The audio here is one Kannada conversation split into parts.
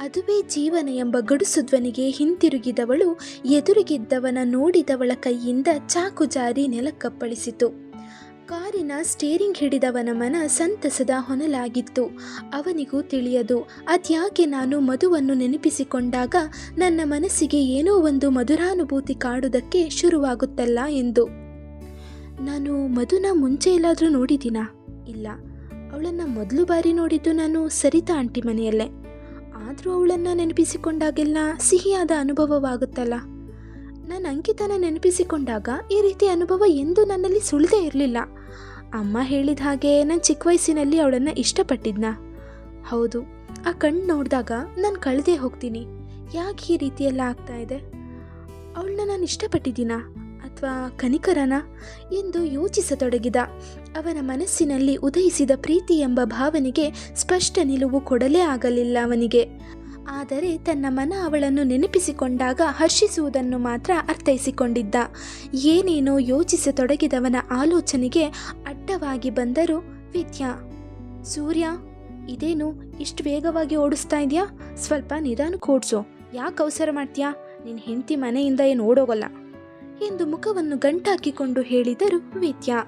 ಅದುವೇ ಜೀವನ ಎಂಬ ಗಡುಸು ಧ್ವನಿಗೆ ಹಿಂತಿರುಗಿದವಳು, ಎದುರಿಗಿದ್ದವನ ನೋಡಿದವಳ ಕೈಯಿಂದ ಚಾಕು ಜಾರಿ ನೆಲಕ್ಕಪ್ಪಳಿಸಿತು ಕಾರಿನ ಸ್ಟೇರಿಂಗ್ ಹಿಡಿದವನ ಮನ ಸಂತಸದ ಹೊನಲಾಗಿತ್ತು. ಅವನಿಗೂ ತಿಳಿಯದು, ಅದ್ಯಾಕೆ ನಾನು ಮಧುವನ್ನು ನೆನಪಿಸಿಕೊಂಡಾಗ ನನ್ನ ಮನಸ್ಸಿಗೆ ಏನೋ ಒಂದು ಮಧುರಾನುಭೂತಿ ಕಾಡುವುದಕ್ಕೆ ಶುರುವಾಗುತ್ತಲ್ಲ ಎಂದು. ನಾನು ಮಧುನ ಮುಂಚೆ ಎಲ್ಲಾದರೂ ನೋಡಿದ್ದೀನಾ? ಇಲ್ಲ. ಅವಳನ್ನು ಮೊದಲು ಬಾರಿ ನೋಡಿದ್ದು ನಾನು ಸರಿತಾ ಆಂಟಿ ಮನೆಯಲ್ಲೇ. ಆದರೂ ಅವಳನ್ನು ನೆನಪಿಸಿಕೊಂಡಾಗೆಲ್ಲ ಸಿಹಿಯಾದ ಅನುಭವವಾಗುತ್ತಲ್ಲ? ನಾನು ಅಂಕಿತನ ನೆನಪಿಸಿಕೊಂಡಾಗ ಈ ರೀತಿ ಅನುಭವ ಎಂದೂ ನನ್ನಲ್ಲಿ ಸುಳಿದೇ ಇರಲಿಲ್ಲ. ಅಮ್ಮ ಹೇಳಿದ ಹಾಗೆ ನಾನು ಚಿಕ್ಕ ವಯಸ್ಸಿನಲ್ಲಿ ಅವಳನ್ನು ಇಷ್ಟಪಟ್ಟಿದ್ನ. ಹೌದು, ಆ ಕಣ್ಣು ನೋಡಿದಾಗ ನಾನು ಕಳೆದೇ ಹೋಗ್ತೀನಿ. ಯಾಕೆ ಈ ರೀತಿಯೆಲ್ಲ ಆಗ್ತಾ ಇದೆ? ಅವಳನ್ನ ನಾನು ಇಷ್ಟಪಟ್ಟಿದ್ದೀನಾ? ಅಥವಾ ಕನಿಕರನ? ಎಂದು ಯೋಚಿಸತೊಡಗಿದ ಅವನ ಮನಸ್ಸಿನಲ್ಲಿ ಉದಯಿಸಿದ ಪ್ರೀತಿ ಎಂಬ ಭಾವನೆಗೆ ಸ್ಪಷ್ಟ ನಿಲುವು ಕೊಡಲೇ ಆಗಲಿಲ್ಲ ಅವನಿಗೆ. ಆದರೆ ತನ್ನ ಮನ ಅವಳನ್ನು ನೆನಪಿಸಿಕೊಂಡಾಗ ಹರ್ಷಿಸುವುದನ್ನು ಮಾತ್ರ ಅರ್ಥೈಸಿಕೊಂಡಿದ್ದ. ಏನೇನೋ ಯೋಚಿಸತೊಡಗಿದವನ ಆಲೋಚನೆಗೆ ಅಡ್ಡವಾಗಿ ಬಂದರು ವಿದ್ಯಾ. ಸೂರ್ಯ, ಇದೇನು ಇಷ್ಟು ವೇಗವಾಗಿ ಓಡಿಸ್ತಾ ಇದೆಯಾ? ಸ್ವಲ್ಪ ನಿಧಾನ ಓಡಿಸು ಯಾಕೆ ಅವಸರ ಮಾಡ್ತೀಯಾ? ನಿನ್ನ ಹೆಂಡತಿ ಮನೆಯಿಂದ ಏನು ಓಡೋಗಲ್ಲ? ಎಂದು ಮುಖವನ್ನು ಗಂಟಾಕಿಕೊಂಡು ಹೇಳಿದರು ವಿದ್ಯಾ.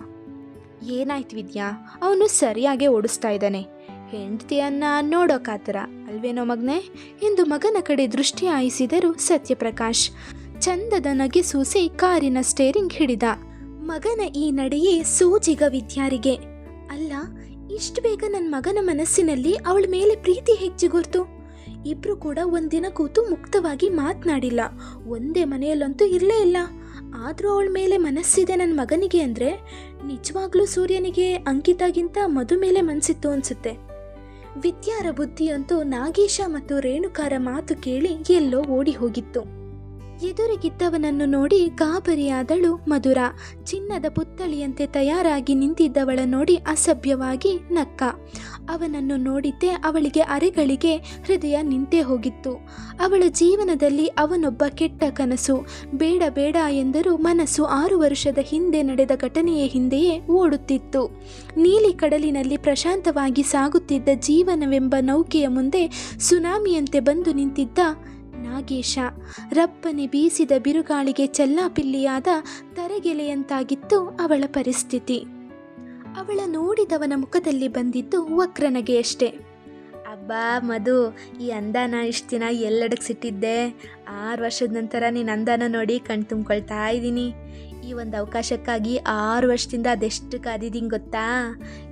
ಏನಾಯ್ತು ವಿದ್ಯಾ? ಅವನು ಸರಿಯಾಗೇ ಓಡಿಸ್ತಾ ಇದ್ದಾನೆ. ಹೆಂಡತಿಯನ್ನ ನೋಡೋಕಾತರ, ಅಲ್ವೇನೋ ಮಗ್ನೆ? ಎಂದು ಮಗನ ಕಡೆ ದೃಷ್ಟಿ ಹಾಯಿಸಿದರು ಸತ್ಯಪ್ರಕಾಶ್. ಚಂದದ ನಗೆ ಸೂಸಿ ಕಾರಿನ ಸ್ಟೇರಿಂಗ್ ಹಿಡಿದ. ಮಗನ ಈ ನಡೆಯೇ ಸೂಜಿಗ ವಿದ್ಯಾರಿಗೆ. ಅಲ್ಲ, ಇಷ್ಟು ಬೇಗ ನನ್ನ ಮಗನ ಮನಸ್ಸಿನಲ್ಲಿ ಅವಳ ಮೇಲೆ ಪ್ರೀತಿ ಹೆಚ್ಚಿಗುರ್ತು ಇಬ್ರು ಕೂಡ ಒಂದಿನ ಕೂತು ಮುಕ್ತವಾಗಿ ಮಾತನಾಡಿಲ್ಲ. ಒಂದೇ ಮನೆಯಲ್ಲಂತೂ ಇರಲೇ ಇಲ್ಲ. ಆದರೂ ಅವಳ ಮೇಲೆ ಮನಸ್ಸಿದೆ ನನ್ನ ಮಗನಿಗೆ ಅಂದರೆ ನಿಜವಾಗ್ಲೂ ಸೂರ್ಯನಿಗೆ ಅಂಕಿತಾಗಿಂತ ಮಧು ಮೇಲೆ ಮನಸ್ಸಿತ್ತು ಅನ್ಸುತ್ತೆ. ವಿದ್ಯಾರ ಬುದ್ಧಿಯಂತೂ ನಾಗೇಶ ಮತ್ತು ರೇಣುಕಾರ ಮಾತು ಕೇಳಿ ಎಲ್ಲೋ ಓಡಿ ಹೋಗಿತ್ತು ಎದುರಿಗಿದ್ದವನನ್ನು ನೋಡಿ ಗಾಬರಿಯಾದಳು ಮಧುರ. ಚಿನ್ನದ ಪುತ್ತಳಿಯಂತೆ ತಯಾರಾಗಿ ನಿಂತಿದ್ದವಳ ನೋಡಿ ಅಸಭ್ಯವಾಗಿ ನಕ್ಕ. ಅವನನ್ನು ನೋಡಿದ್ದೇ ಅವಳಿಗೆ ಅರೆಗಳಿಗೆ ಹೃದಯ ನಿಂತೇ ಹೋಗಿತ್ತು. ಅವಳ ಜೀವನದಲ್ಲಿ ಅವನೊಬ್ಬ ಕೆಟ್ಟ ಕನಸು. ಬೇಡ ಬೇಡ ಎಂದರೂ ಮನಸ್ಸು ಆರು ವರ್ಷದ ಹಿಂದೆ ನಡೆದ ಘಟನೆಯ ಹಿಂದೆಯೇ ಓಡುತ್ತಿತ್ತು. ನೀಲಿ ಕಡಲಿನಲ್ಲಿ ಪ್ರಶಾಂತವಾಗಿ ಸಾಗುತ್ತಿದ್ದ ಜೀವನವೆಂಬ ನೌಕೆಯ ಮುಂದೆ ಸುನಾಮಿಯಂತೆ ಬಂದು ನಿಂತಿದ್ದ ನಾಗೇಶ. ರಪ್ಪನೆ ಬೀಸಿದ ಬಿರುಗಾಳಿಗೆ ಚೆಲ್ಲಾಪಿಲ್ಲಿಯಾದ ತರೆಗೆಲೆಯಂತಾಗಿತ್ತು ಅವಳ ಪರಿಸ್ಥಿತಿ. ಅವಳ ನೋಡಿದವನ ಮುಖದಲ್ಲಿ ಬಂದಿದ್ದು ವಕ್ರನಗೆಯಷ್ಟೇ ಅಬ್ಬಾ, ಮಧು, ಈ ಅಂದಾನ ಇಷ್ಟು ದಿನ ಎಲ್ಲಡಕ್ಸಿಟ್ಟಿದ್ದೆ ಆರು ವರ್ಷದ ನಂತರ ನೀನು ಅಂದಾನ ನೋಡಿ ಕಣ್ ತುಂಬ್ಕೊಳ್ತಾ ಇದ್ದೀನಿ. ಈ ಒಂದು ಅವಕಾಶಕ್ಕಾಗಿ ಆರು ವರ್ಷದಿಂದ ಅದೆಷ್ಟು ಕಾದಿದ್ದೀನಿ ಗೊತ್ತಾ?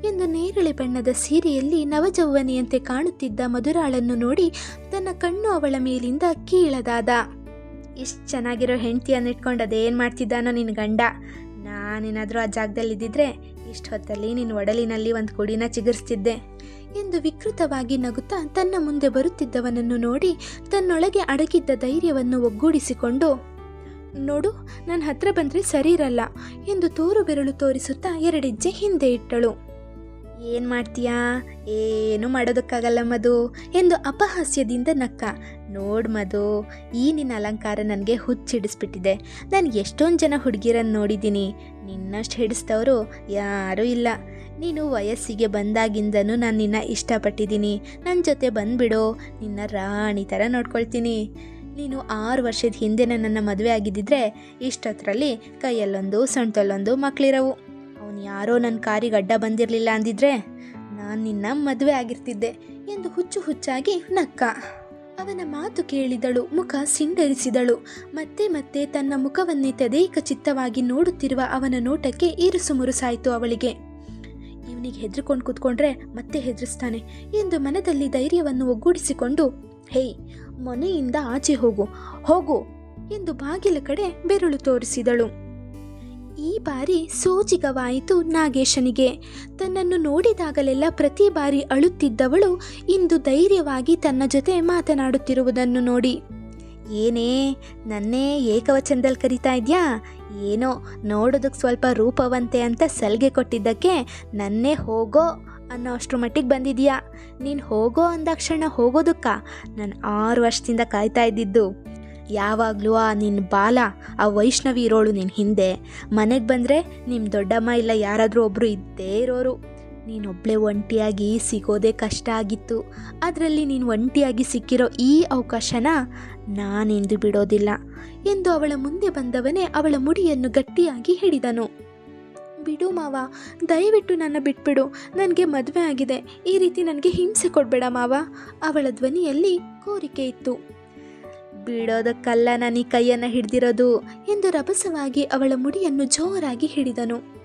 ಎಂದು ನೇರಳೆ ಬಣ್ಣದ ಸೀರೆಯಲ್ಲಿ ನವಜೌವನಿಯಂತೆ ಕಾಣುತ್ತಿದ್ದ ಮಧುರಾಳನ್ನು ನೋಡಿ ತನ್ನ ಕಣ್ಣು ಅವಳ ಮೇಲಿಂದ ಕೀಳದಾದ. ಇಷ್ಟು ಚೆನ್ನಾಗಿರೋ ಹೆಂಡ್ತಿಯನ್ನು ಇಟ್ಕೊಂಡು ಅದೇನು ಮಾಡ್ತಿದ್ದಾನೋ ನಿನ್ನ ಗಂಡ. ನಾನೇನಾದರೂ ಆ ಜಾಗದಲ್ಲಿ ಇದ್ದಿದ್ರೆ ಇಷ್ಟು ಹೊತ್ತಲ್ಲಿ ನಿನ್ನ ಒಡಲಿನಲ್ಲಿ ಒಂದು ಕುಡಿನ ಚಿಗುರಿಸ್ತಿದ್ದೆ. ಎಂದು ವಿಕೃತವಾಗಿ ನಗುತ್ತಾ ತನ್ನ ಮುಂದೆ ಬರುತ್ತಿದ್ದವನನ್ನು ನೋಡಿ ತನ್ನೊಳಗೆ ಅಡಗಿದ್ದ ಧೈರ್ಯವನ್ನು ಒಗ್ಗೂಡಿಸಿಕೊಂಡು, ನೋಡು ನನ್ನ ಹತ್ರ ಬಂದರೆ ಸರಿ ಇರಲ್ಲ ಎಂದು ತೋರು ಬೆರಳು ತೋರಿಸುತ್ತಾ ಎರಡೆಜ್ಜೆ ಹಿಂದೆ ಇಟ್ಟಳು. ಏನು ಮಾಡ್ತೀಯಾ? ಏನು ಮಾಡೋದಕ್ಕಾಗಲ್ಲ ಮಧು, ಎಂದು ಅಪಹಾಸ್ಯದಿಂದ ನಕ್ಕ. ನೋಡ್ ಮಧು, ಈ ನಿನ್ನ ಅಲಂಕಾರ ನನಗೆ ಹುಚ್ಚಿಡಿಸ್ಬಿಟ್ಟಿದೆ. ನಾನು ಎಷ್ಟೊಂದು ಜನ ಹುಡುಗಿರನ್ನು ನೋಡಿದ್ದೀನಿ. ನಿನ್ನಷ್ಟು ಹಿಡಿಸ್ತವರು ಯಾರೂ ಇಲ್ಲ. ನೀನು ವಯಸ್ಸಿಗೆ ಬಂದಾಗಿಂದನೂ ನಾನು ನಿನ್ನ ಇಷ್ಟಪಟ್ಟಿದ್ದೀನಿ. ನನ್ನ ಜೊತೆ ಬಂದುಬಿಡು. ನಿನ್ನ ರಾಣಿ ಥರ ನೋಡ್ಕೊಳ್ತೀನಿ. ನೀನು ಆರು ವರ್ಷದ ಹಿಂದೆ ನನ್ನನ್ನು ಮದುವೆ ಆಗಿದ್ದಿದ್ರೆ ಇಷ್ಟೊತ್ತರಲ್ಲಿ ಕೈಯಲ್ಲೊಂದು, ಸೊಂಟಲ್ಲೊಂದು ಮಕ್ಕಳಿರವು ಅವನು ಯಾರೋ ನನ್ನ ಕಾರಿಗೆ ಅಡ್ಡ ಬಂದಿರಲಿಲ್ಲ ಅಂದಿದ್ರೆ ನಾನು ನಿನ್ನ ಮದುವೆ ಆಗಿರ್ತಿದ್ದೆ ಎಂದು ಹುಚ್ಚು ಹುಚ್ಚಾಗಿ ನಕ್ಕ. ಅವನ ಮಾತು ಕೇಳಿದಳು, ಮುಖ ಸಿಂಡರಿಸಿದಳು. ಮತ್ತೆ ಮತ್ತೆ ತನ್ನ ಮುಖವನ್ನೇ ತದೇಕ ಚಿತ್ತವಾಗಿ ನೋಡುತ್ತಿರುವ ಅವನ ನೋಟಕ್ಕೆ ಇರುಸು ಮುರುಸಾಯಿತು ಅವಳಿಗೆ. ಇವನಿಗೆ ಹೆದರ್ಕೊಂಡು ಕೂತ್ಕೊಂಡ್ರೆ ಮತ್ತೆ ಹೆದರಿಸ್ತಾನೆ ಎಂದು ಮನದಲ್ಲಿ ಧೈರ್ಯವನ್ನು ಒಗ್ಗೂಡಿಸಿಕೊಂಡು ಹೇಯ್ ಮನೆಯಿಂದ ಆಚೆ ಹೋಗು ಹೋಗು ಎಂದು ಬಾಗಿಲ ಕಡೆ ಬೆರಳು ತೋರಿಸಿದಳು. ಈ ಬಾರಿ ಸೋಜಿಗವಾಯಿತು ನಾಗೇಶನಿಗೆ. ತನ್ನನ್ನು ನೋಡಿದಾಗಲೆಲ್ಲ ಪ್ರತಿ ಬಾರಿ ಅಳುತ್ತಿದ್ದವಳು ಇಂದು ಧೈರ್ಯವಾಗಿ ತನ್ನ ಜೊತೆ ಮಾತನಾಡುತ್ತಿರುವುದನ್ನು ನೋಡಿ. ಏನೇ, ನನ್ನೇ ಏಕವಚನದಲ್ಲಿ ಕರಿತಾ ಇದೆಯಾ? ಏನೋ, ನೋಡೋದಕ್ಕೆ ಸ್ವಲ್ಪ ರೂಪವಂತೆ ಅಂತ ಸಲಿಗೆ ಕೊಟ್ಟಿದ್ದಕ್ಕೆ ನನ್ನೇ ಹೋಗೋ ಅನ್ನೋ ಅಷ್ಟ್ರ ಮಟ್ಟಿಗೆ ಬಂದಿದೆಯಾ? ನೀನು ಹೋಗೋ ಅಂದಾಕ್ಷಣ ಹೋಗೋದಕ್ಕ? ನಾನು ಆರು ವರ್ಷದಿಂದ ಕಾಯ್ತಾ ಇದ್ದಿದ್ದು. ಯಾವಾಗಲೂ ಆ ನಿನ್ನ ಬಾಲ, ಆ ವೈಷ್ಣವಿ ಇರೋಳು ನಿನ್ನ ಹಿಂದೆ. ಮನೆಗೆ ಬಂದರೆ ನಿಮ್ಮ ದೊಡ್ಡಮ್ಮ ಇಲ್ಲ ಯಾರಾದರೂ ಒಬ್ಬರು ಇದ್ದೇ ಇರೋರು. ನೀನೊಬ್ಬಳೆ ಒಂಟಿಯಾಗಿ ಸಿಗೋದೇ ಕಷ್ಟ ಆಗಿತ್ತು. ಅದರಲ್ಲಿ ನೀನು ಒಂಟಿಯಾಗಿ ಸಿಕ್ಕಿರೋ ಈ ಅವಕಾಶನ ನಾನೆಂದು ಬಿಡೋದಿಲ್ಲ ಎಂದು ಅವಳ ಮುಂದೆ ಬಂದವನೇ ಅವಳ ಮುಡಿಯನ್ನು ಗಟ್ಟಿಯಾಗಿ ಹಿಡಿದನು. ಬಿಡು ಮಾವ, ದಯವಿಟ್ಟು ನನ್ನ ಬಿಟ್ಬಿಡು. ನನಗೆ ಮದುವೆ ಆಗಿದೆ. ಈ ರೀತಿ ನನಗೆ ಹಿಂಸೆ ಕೊಡಬೇಡ ಮಾವ. ಅವಳ ಧ್ವನಿಯಲ್ಲಿ ಕೋರಿಕೆ ಇತ್ತು. ಬಿಡೋದಕ್ಕಲ್ಲ ನಾನು ಈ ಕೈಯನ್ನು ಹಿಡಿದಿರೋದು ಎಂದು ರಭಸವಾಗಿ ಅವಳ ಮುಡಿಯನ್ನು ಜೋರಾಗಿ ಹಿಡಿದನು.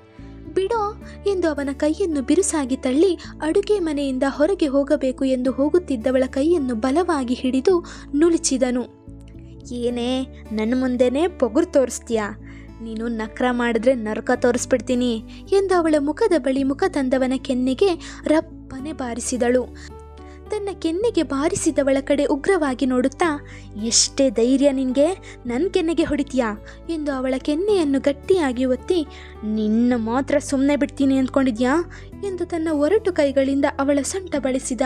ಬಿಡೋ ಎಂದು ಅವನ ಕೈಯನ್ನು ಬಿರುಸಾಗಿ ತಳ್ಳಿ ಅಡುಗೆ ಮನೆಯಿಂದ ಹೊರಗೆ ಹೋಗಬೇಕು ಎಂದು ಹೋಗುತ್ತಿದ್ದವಳ ಕೈಯನ್ನು ಬಲವಾಗಿ ಹಿಡಿದು ನುಲಿಚಿದನು ಏನೇ ನನ್ನ ಮುಂದೆನೇ ಪೊಗುರು ತೋರಿಸ್ತೀಯಾ? ನೀನು ನಕ್ರ ಮಾಡಿದ್ರೆ ನರಕ ತೋರಿಸ್ಬಿಡ್ತೀನಿ ಎಂದು ಅವಳ ಮುಖದ ಬಳಿ ಮುಖ ತಂದವನ ಕೆನ್ನೆಗೆ ರಪ್ಪನೆ ಬಾರಿಸಿದಳು. ತನ್ನ ಕೆನ್ನೆಗೆ ಬಾರಿಸಿದವಳ ಕಡೆ ಉಗ್ರವಾಗಿ ನೋಡುತ್ತಾ, ಎಷ್ಟೇ ಧೈರ್ಯ ನಿನಗೆ ನನ್ನ ಕೆನ್ನೆಗೆ ಹೊಡಿತೀಯಾ? ಎಂದು ಅವಳ ಕೆನ್ನೆಯನ್ನು ಗಟ್ಟಿಯಾಗಿ ಒತ್ತಿ, ನಿನ್ನ ಮಾತ್ರ ಸುಮ್ಮನೆ ಬಿಡ್ತೀನಿ ಅಂದ್ಕೊಂಡಿದ್ಯಾ? ಎಂದು ತನ್ನ ಒರಟು ಕೈಗಳಿಂದ ಅವಳ ಸೊಂಟ ಬಳಸಿದ.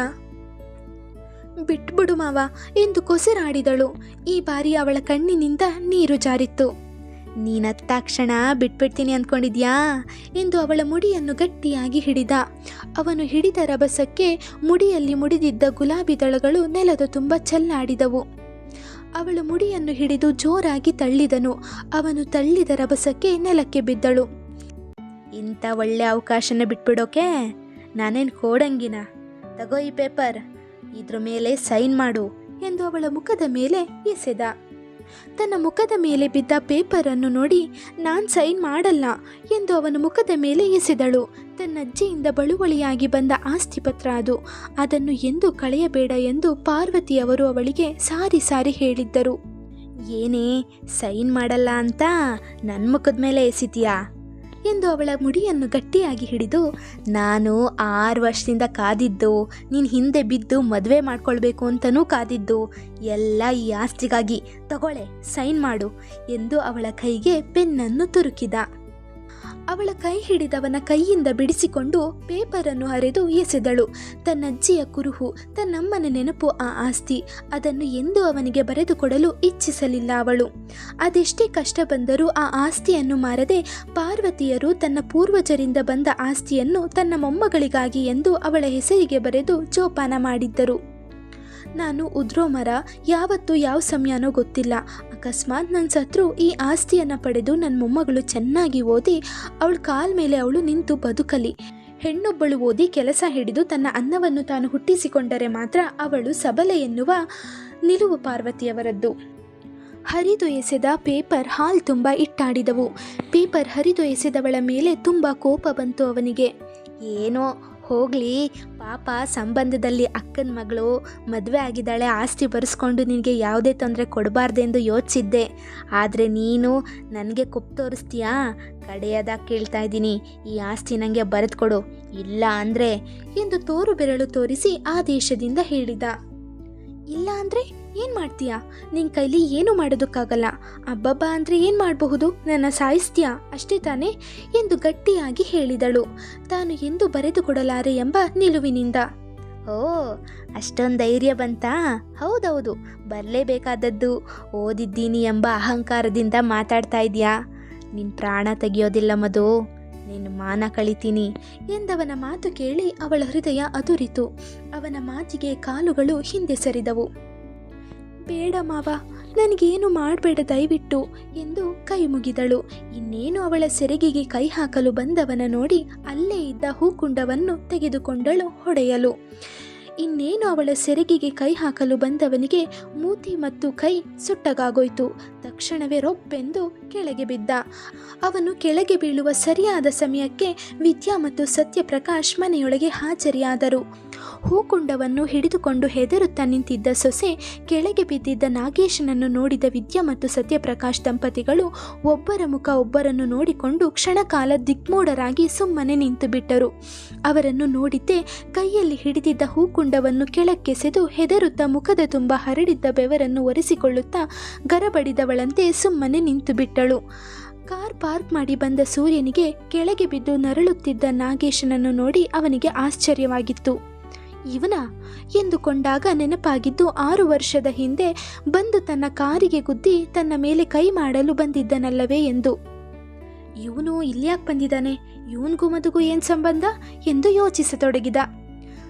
ಬಿಟ್ಬಿಡು ಮಾವ, ಎಂದು ಕೊಸರಾಡಿದಳು. ಈ ಬಾರಿ ಅವಳ ಕಣ್ಣಿನಿಂದ ನೀರು ಜಾರಿತ್ತು. ನೀನತ್ತಾಕ್ಷಣ ಬಿಟ್ಬಿಡ್ತೀನಿ ಅಂದ್ಕೊಂಡಿದ್ಯಾ? ಎಂದು ಅವಳ ಮುಡಿಯನ್ನು ಗಟ್ಟಿಯಾಗಿ ಹಿಡಿದ. ಅವನು ಹಿಡಿದ ರಭಸಕ್ಕೆ ಮುಡಿಯಲ್ಲಿ ಮುಡಿದಿದ್ದ ಗುಲಾಬಿ ದಳಗಳು ನೆಲದ ತುಂಬ ಚೆಲ್ಲಾಡಿದವು. ಅವಳ ಮುಡಿಯನ್ನು ಹಿಡಿದು ಜೋರಾಗಿ ತಳ್ಳಿದನು. ಅವನು ತಳ್ಳಿದ ರಭಸಕ್ಕೆ ನೆಲಕ್ಕೆ ಬಿದ್ದಳು. ಇಂಥ ಒಳ್ಳೆ ಅವಕಾಶನ ಬಿಟ್ಬಿಡೋಕೆ? ನಾನೇನು ಕೋಡಂಗಿನ? ತಗೋ ಈ ಪೇಪರ್. ಇದ್ರ ಮೇಲೆ ಸೈನ್ ಮಾಡು ಎಂದು ಅವಳ ಮುಖದ ಮೇಲೆ ಎಸೆದ. ತನ್ನ ಮುಖದ ಮೇಲೆ ಬಿದ್ದ ಪೇಪರನ್ನು ನೋಡಿ, ನಾನು ಸೈನ್ ಮಾಡಲ್ಲ ಎಂದು ಅವನ ಮುಖದ ಮೇಲೆ ಎಸೆದಳು. ತನ್ನ ಅಜ್ಜಿಯಿಂದ ಬಳುವಳಿಯಾಗಿ ಬಂದ ಆಸ್ತಿ ಪತ್ರ ಅದು. ಅದನ್ನು ಎಂದು ಕಳೆಯಬೇಡ ಎಂದು ಪಾರ್ವತಿಯವರು ಅವಳಿಗೆ ಸಾರಿ ಸಾರಿ ಹೇಳಿದ್ದರು. ಏನೇ ಸೈನ್ ಮಾಡಲ್ಲ ಅಂತ ನನ್ನ ಮುಖದ ಮೇಲೆ ಎಸಿತೀಯಾ? ಎಂದು ಅವಳ ಮುಡಿಯನ್ನು ಗಟ್ಟಿಯಾಗಿ ಹಿಡಿದು, ನಾನು ಆರು ವರ್ಷದಿಂದ ಕಾದಿದ್ದು, ನೀನು ಹಿಂದೆ ಬಿದ್ದು ಮದುವೆ ಮಾಡ್ಕೊಳ್ಬೇಕು ಅಂತಲೂ ಕಾದಿದ್ದು, ಎಲ್ಲ ಈ ಆಸ್ತಿಗಾಗಿ ತಗೊಳ್ಳೆ, ಸೈನ್ ಮಾಡು ಎಂದು ಅವಳ ಕೈಗೆ ಪೆನ್ನನ್ನು ತುರುಕಿದ. ಅವಳ ಕೈ ಹಿಡಿದವನ ಕೈಯಿಂದ ಬಿಡಿಸಿಕೊಂಡು ಪೇಪರನ್ನು ಹರಿದು ಎಸೆದಳು. ತನ್ನಜ್ಜಿಯ ಕುರುಹು, ತನ್ನಮ್ಮನ ನೆನಪು ಆ ಆಸ್ತಿ, ಅದನ್ನು ಎಂದು ಅವನಿಗೆ ಬರೆದುಕೊಡಲು ಇಚ್ಛಿಸಲಿಲ್ಲ ಅವಳು. ಅದೆಷ್ಟೇ ಕಷ್ಟ ಬಂದರೂ ಆ ಆಸ್ತಿಯನ್ನು ಮಾರದೆ ಪಾರ್ವತಿಯರು ತನ್ನ ಪೂರ್ವಜರಿಂದ ಬಂದ ಆಸ್ತಿಯನ್ನು ತನ್ನ ಮೊಮ್ಮಗಳಿಗಾಗಿ ಎಂದು ಅವಳ ಹೆಸರಿಗೆ ಬರೆದು ಜೋಪಾನ ಮಾಡಿದ್ದರು. ನಾನು ಉದ್ರೋಮರ, ಯಾವತ್ತು ಯಾವ ಸಮಯನೋ ಗೊತ್ತಿಲ್ಲ. ಅಕಸ್ಮಾತ್ ನನ್ನ ಸತ್ರು ಈ ಆಸ್ತಿಯನ್ನು ಪಡೆದು ನನ್ನ ಮೊಮ್ಮಗಳು ಚೆನ್ನಾಗಿ ಓದಿ ಅವಳ ಕಾಲ ಮೇಲೆ ಅವಳು ನಿಂತು ಬದುಕಲಿ. ಹೆಣ್ಣೊಬ್ಬಳು ಓದಿ ಕೆಲಸ ಹಿಡಿದು ತನ್ನ ಅನ್ನವನ್ನು ತಾನು ಹುಟ್ಟಿಸಿಕೊಂಡರೆ ಮಾತ್ರ ಅವಳು ಸಬಲೆ ಎನ್ನುವ ನಿಲುವು ಪಾರ್ವತಿಯವರದ್ದು. ಹರಿದು ಎಸೆದ ಪೇಪರ್ ಹಾಲ್ ತುಂಬ ಇಟ್ಟಾಡಿದವು. ಪೇಪರ್ ಹರಿದು ಎಸೆದವಳ ಮೇಲೆ ತುಂಬ ಕೋಪ ಬಂತು ಅವನಿಗೆ. ಏನೋ ಹೋಗಲಿ. ಪಾಪ ಸಂಬಂಧದಲ್ಲಿ ಅಕ್ಕನ ಮಗಳು ಮದುವೆ ಆಗಿದ್ದಾಳೆ, ಆಸ್ತಿ ಬರೆಸ್ಕೊಂಡು ನಿನಗೆ ಯಾವುದೇ ತೊಂದರೆ ಕೊಡಬಾರ್ದೆಂದು ಯೋಚಿಸಿದ್ದೆ. ಆದರೆ ನೀನು ನನಗೆ ಕೊಪ್ಪು ತೋರಿಸ್ತೀಯಾ? ಕಡೆಯದಾಗ ಕೇಳ್ತಾ ಇದ್ದೀನಿ. ಈ ಆಸ್ತಿ ನನಗೆ ಬರೆದುಕೊಡು. ಇಲ್ಲ ಅಂದರೆ ಎಂದು ತೋರು ಬೆರಳು ತೋರಿಸಿ ಆ ದೇಶದಿಂದ ಹೇಳಿದ. ಇಲ್ಲ ಅಂದರೆ ಏನು ಮಾಡ್ತೀಯಾ? ನಿನ್ನ ಕೈಲಿ ಏನೂ ಮಾಡೋದಕ್ಕಾಗಲ್ಲ. ಅಬ್ಬಬ್ಬ ಅಂದರೆ ಏನು ಮಾಡಬಹುದು? ನನ್ನ ಸಾಯಿಸ್ತೀಯಾ? ಅಷ್ಟೇ ತಾನೇ ಎಂದು ಗಟ್ಟಿಯಾಗಿ ಹೇಳಿದಳು. ತಾನು ಎಂದು ಬರೆದುಕೊಡಲಾರೆ ಎಂಬ ನಿಲುವಿನಿಂದ. ಓ, ಅಷ್ಟೊಂದು ಧೈರ್ಯ ಬಂತಾ? ಹೌದೌದು, ಬರಲೇಬೇಕಾದದ್ದು. ಓದಿದ್ದೀನಿ ಎಂಬ ಅಹಂಕಾರದಿಂದ ಮಾತಾಡ್ತಾ ಇದೆಯಾ? ನಿನ್ನ ಪ್ರಾಣ ತೆಗೆಯೋದಿಲ್ಲ ಮದು ನೀನು ಮಾನ ಕಳಿತೀನಿ ಎಂದವನ ಮಾತು ಕೇಳಿ ಅವಳ ಹೃದಯ ಅದುರಿತು ಅವನ ಮಾತಿಗೆ ಕಾಲುಗಳು ಹಿಂದೆ ಸರಿದವು. ಬೇಡ ಮಾವ, ನನಗೇನು ಮಾಡಬೇಡ ದಯವಿಟ್ಟು ಎಂದು ಕೈ ಮುಗಿದಳು. ಇನ್ನೇನು ಅವಳ ಸೆರಗಿಗೆ ಕೈ ಹಾಕಲು ಬಂದವನ ನೋಡಿ ಅಲ್ಲೇ ಇದ್ದ ಹೂಕುಂಡವನ್ನು ತೆಗೆದುಕೊಂಡಳು ಹೊಡೆಯಲು. ಇನ್ನೇನು ಅವಳ ಸೆರಗಿಗೆ ಕೈ ಹಾಕಲು ಬಂದವನಿಗೆ ಮೂತಿ ಮತ್ತು ಕೈ ಸುಟ್ಟಗಾಗೋಯ್ತು. ತಕ್ಷಣವೇ ರೊಬ್ಬೆಂದು ಕೆಳಗೆ ಬಿದ್ದ. ಅವನು ಕೆಳಗೆ ಬೀಳುವ ಸರಿಯಾದ ಸಮಯಕ್ಕೆ ವಿದ್ಯಾ ಮತ್ತು ಸತ್ಯಪ್ರಕಾಶ್ ಮನೆಯೊಳಗೆ ಹಾಜರಿಯಾದರು. ಹೂಕುಂಡವನ್ನು ಹಿಡಿದುಕೊಂಡು ಹೆದರುತ್ತಾ ನಿಂತಿದ್ದ ಸೊಸೆ ಕೆಳಗೆ ಬಿದ್ದಿದ್ದ ನಾಗೇಶನನ್ನು ನೋಡಿದ ವಿದ್ಯಾ ಮತ್ತು ಸತ್ಯಪ್ರಕಾಶ್ ದಂಪತಿಗಳು ಒಬ್ಬರ ಮುಖ ಒಬ್ಬರನ್ನು ನೋಡಿಕೊಂಡು ಕ್ಷಣಕಾಲ ದಿಗ್ಮೂಢರಾಗಿ ಸುಮ್ಮನೆ ನಿಂತು ಬಿಟ್ಟರು. ಅವರನ್ನು ನೋಡಿದ್ದೇ ಕೈಯಲ್ಲಿ ಹಿಡಿದಿದ್ದ ಹೂಕುಂಡವನ್ನು ಕೆಳಕ್ಕೆಸೆದು ಹೆದರುತ್ತಾ ಮುಖದ ತುಂಬ ಹರಡಿದ್ದ ಬೆವರನ್ನು ಒರೆಸಿಕೊಳ್ಳುತ್ತಾ ಗರಬಡಿದವಳಂತೆ ಸುಮ್ಮನೆ ನಿಂತು ಬಿಟ್ಟಳು. ಕಾರ್ ಪಾರ್ಕ್ ಮಾಡಿ ಬಂದ ಸೂರ್ಯನಿಗೆ ಕೆಳಗೆ ಬಿದ್ದು ನರಳುತ್ತಿದ್ದ ನಾಗೇಶನನ್ನು ನೋಡಿ ಅವನಿಗೆ ಆಶ್ಚರ್ಯವಾಗಿತ್ತು. ಇವನ ಎಂದುಕೊಂಡಾಗ ನೆನಪಾಗಿದ್ದು ಆರು ವರ್ಷದ ಹಿಂದೆ ಬಂದು ತನ್ನ ಕಾರಿಗೆ ಗುದ್ದಿ ತನ್ನ ಮೇಲೆ ಕೈ ಮಾಡಲು ಬಂದಿದ್ದನಲ್ಲವೇ ಎಂದು. ಇವನು ಇಲ್ಯಾಕೆ ಯಾಕೆ ಬಂದಿದ್ದಾನೆ? ಇವನಿಗೂ ಮದುಗೂ ಏನು ಸಂಬಂಧ? ಎಂದು ಯೋಚಿಸತೊಡಗಿದ.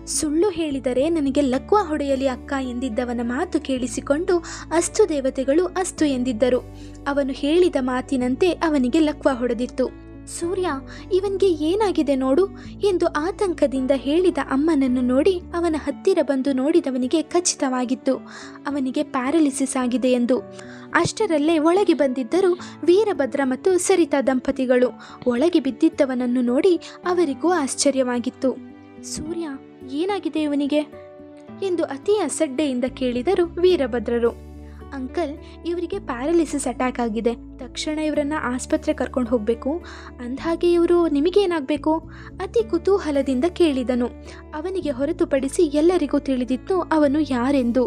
ಸುಳ್ಳು ಹೇಳಿದರೆ ನನಗೆ ಲಕ್ವ ಹೊಡೆಯಲಿ ಅಕ್ಕ ಎಂದಿದ್ದವನ ಮಾತು ಕೇಳಿಸಿಕೊಂಡು ಅಸ್ತು ದೇವತೆಗಳು ಅಸ್ತು ಎಂದಿದ್ದರು. ಅವನು ಹೇಳಿದ ಮಾತಿನಂತೆ ಅವನಿಗೆ ಲಕ್ವ ಹೊಡೆದಿತ್ತು. ಸೂರ್ಯ, ಇವನಿಗೆ ಏನಾಗಿದೆ ನೋಡು ಎಂದು ಆತಂಕದಿಂದ ಹೇಳಿದ ಅಮ್ಮನನ್ನು ನೋಡಿ ಅವನ ಹತ್ತಿರ ಬಂದು ನೋಡಿದವನಿಗೆ ಖಚಿತವಾಗಿತ್ತು. ಅವನಿಗೆ ಪ್ಯಾರಾಲಿಸಿಸ್ ಆಗಿದೆ ಎಂದು. ಅಷ್ಟರಲ್ಲೇ ಒಳಗೆ ಬಂದಿದ್ದರು ವೀರಭದ್ರ ಮತ್ತು ಸರಿತಾ ದಂಪತಿಗಳು. ಒಳಗೆ ಬಿದ್ದಿದ್ದವನನ್ನು ನೋಡಿ ಅವರಿಗೂ ಆಶ್ಚರ್ಯವಾಗಿತ್ತು. ಸೂರ್ಯ, ಏನಾಗಿದೆ ಇವನಿಗೆ? ಎಂದು ಅತಿ ಅಸಡ್ಡೆಯಿಂದ ಕೇಳಿದರು ವೀರಭದ್ರರು. ಅಂಕಲ್, ಇವರಿಗೆ ಪ್ಯಾರಾಲಿಸಿಸ್ ಅಟ್ಯಾಕ್ ಆಗಿದೆ. ತಕ್ಷಣ ಇವರನ್ನ ಆಸ್ಪತ್ರೆ ಕರ್ಕೊಂಡು ಹೋಗಬೇಕು. ಅಂದಹಾಗೆ ಇವರು ನಿಮಗೇನಾಗಬೇಕು? ಅತಿ ಕುತೂಹಲದಿಂದ ಕೇಳಿದನು. ಅವನಿಗೆ ಹೊರತುಪಡಿಸಿ ಎಲ್ಲರಿಗೂ ತಿಳಿದಿತ್ತು ಅವನು ಯಾರೆಂದು?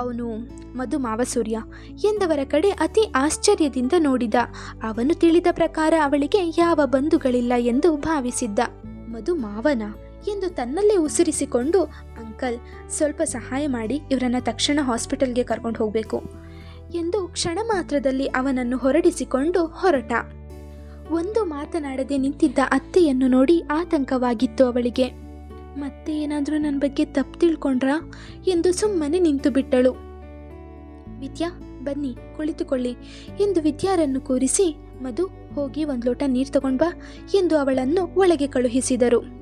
ಅವನು ಮಧು ಮಾವಸೂರ್ಯ ಎಂದವರ ಕಡೆ ಅತಿ ಆಶ್ಚರ್ಯದಿಂದ ನೋಡಿದ. ಅವನು ತಿಳಿದ ಪ್ರಕಾರ ಅವಳಿಗೆ ಯಾವ ಬಂಧುಗಳಿಲ್ಲ ಎಂದು ಭಾವಿಸಿದ್ದ. ಮಧು ಮಾವನ ಎಂದು ತನ್ನಲ್ಲೇ ಉಸಿರಿಸಿಕೊಂಡು, ಅಂಕಲ್, ಸ್ವಲ್ಪ ಸಹಾಯ ಮಾಡಿ, ಇವರನ್ನ ತಕ್ಷಣ ಹಾಸ್ಪಿಟಲ್ಗೆ ಕರ್ಕೊಂಡು ಹೋಗಬೇಕು, ಎಂದು ಕ್ಷಣ ಮಾತ್ರದಲ್ಲಿ ಅವನನ್ನು ಹೊರಡಿಸಿಕೊಂಡು ಹೊರಟ. ಒಂದು ಮಾತನಾಡದೆ ನಿಂತಿದ್ದ ಅತ್ತೆಯನ್ನು ನೋಡಿ ಆತಂಕವಾಗಿತ್ತು ಅವಳಿಗೆ. ಮತ್ತೆ ಏನಾದರೂ ನನ್ನ ಬಗ್ಗೆ ತಪ್ಪು ತಿಳ್ಕೊಂಡ್ರಾ? ಎಂದು ಸುಮ್ಮನೆ ನಿಂತು ಬಿಟ್ಟಳು. ವಿದ್ಯಾ, ಬನ್ನಿ, ಕುಳಿತುಕೊಳ್ಳಿ, ಎಂದು ವಿದ್ಯಾರನ್ನು ಕೂರಿಸಿ, ಮಧು, ಹೋಗಿ ಒಂದು ಲೋಟ ನೀರು ತಗೊಂಡ್ ಬಾ, ಎಂದು ಅವಳನ್ನು ಒಳಗೆ ಕಳುಹಿಸಿದರು.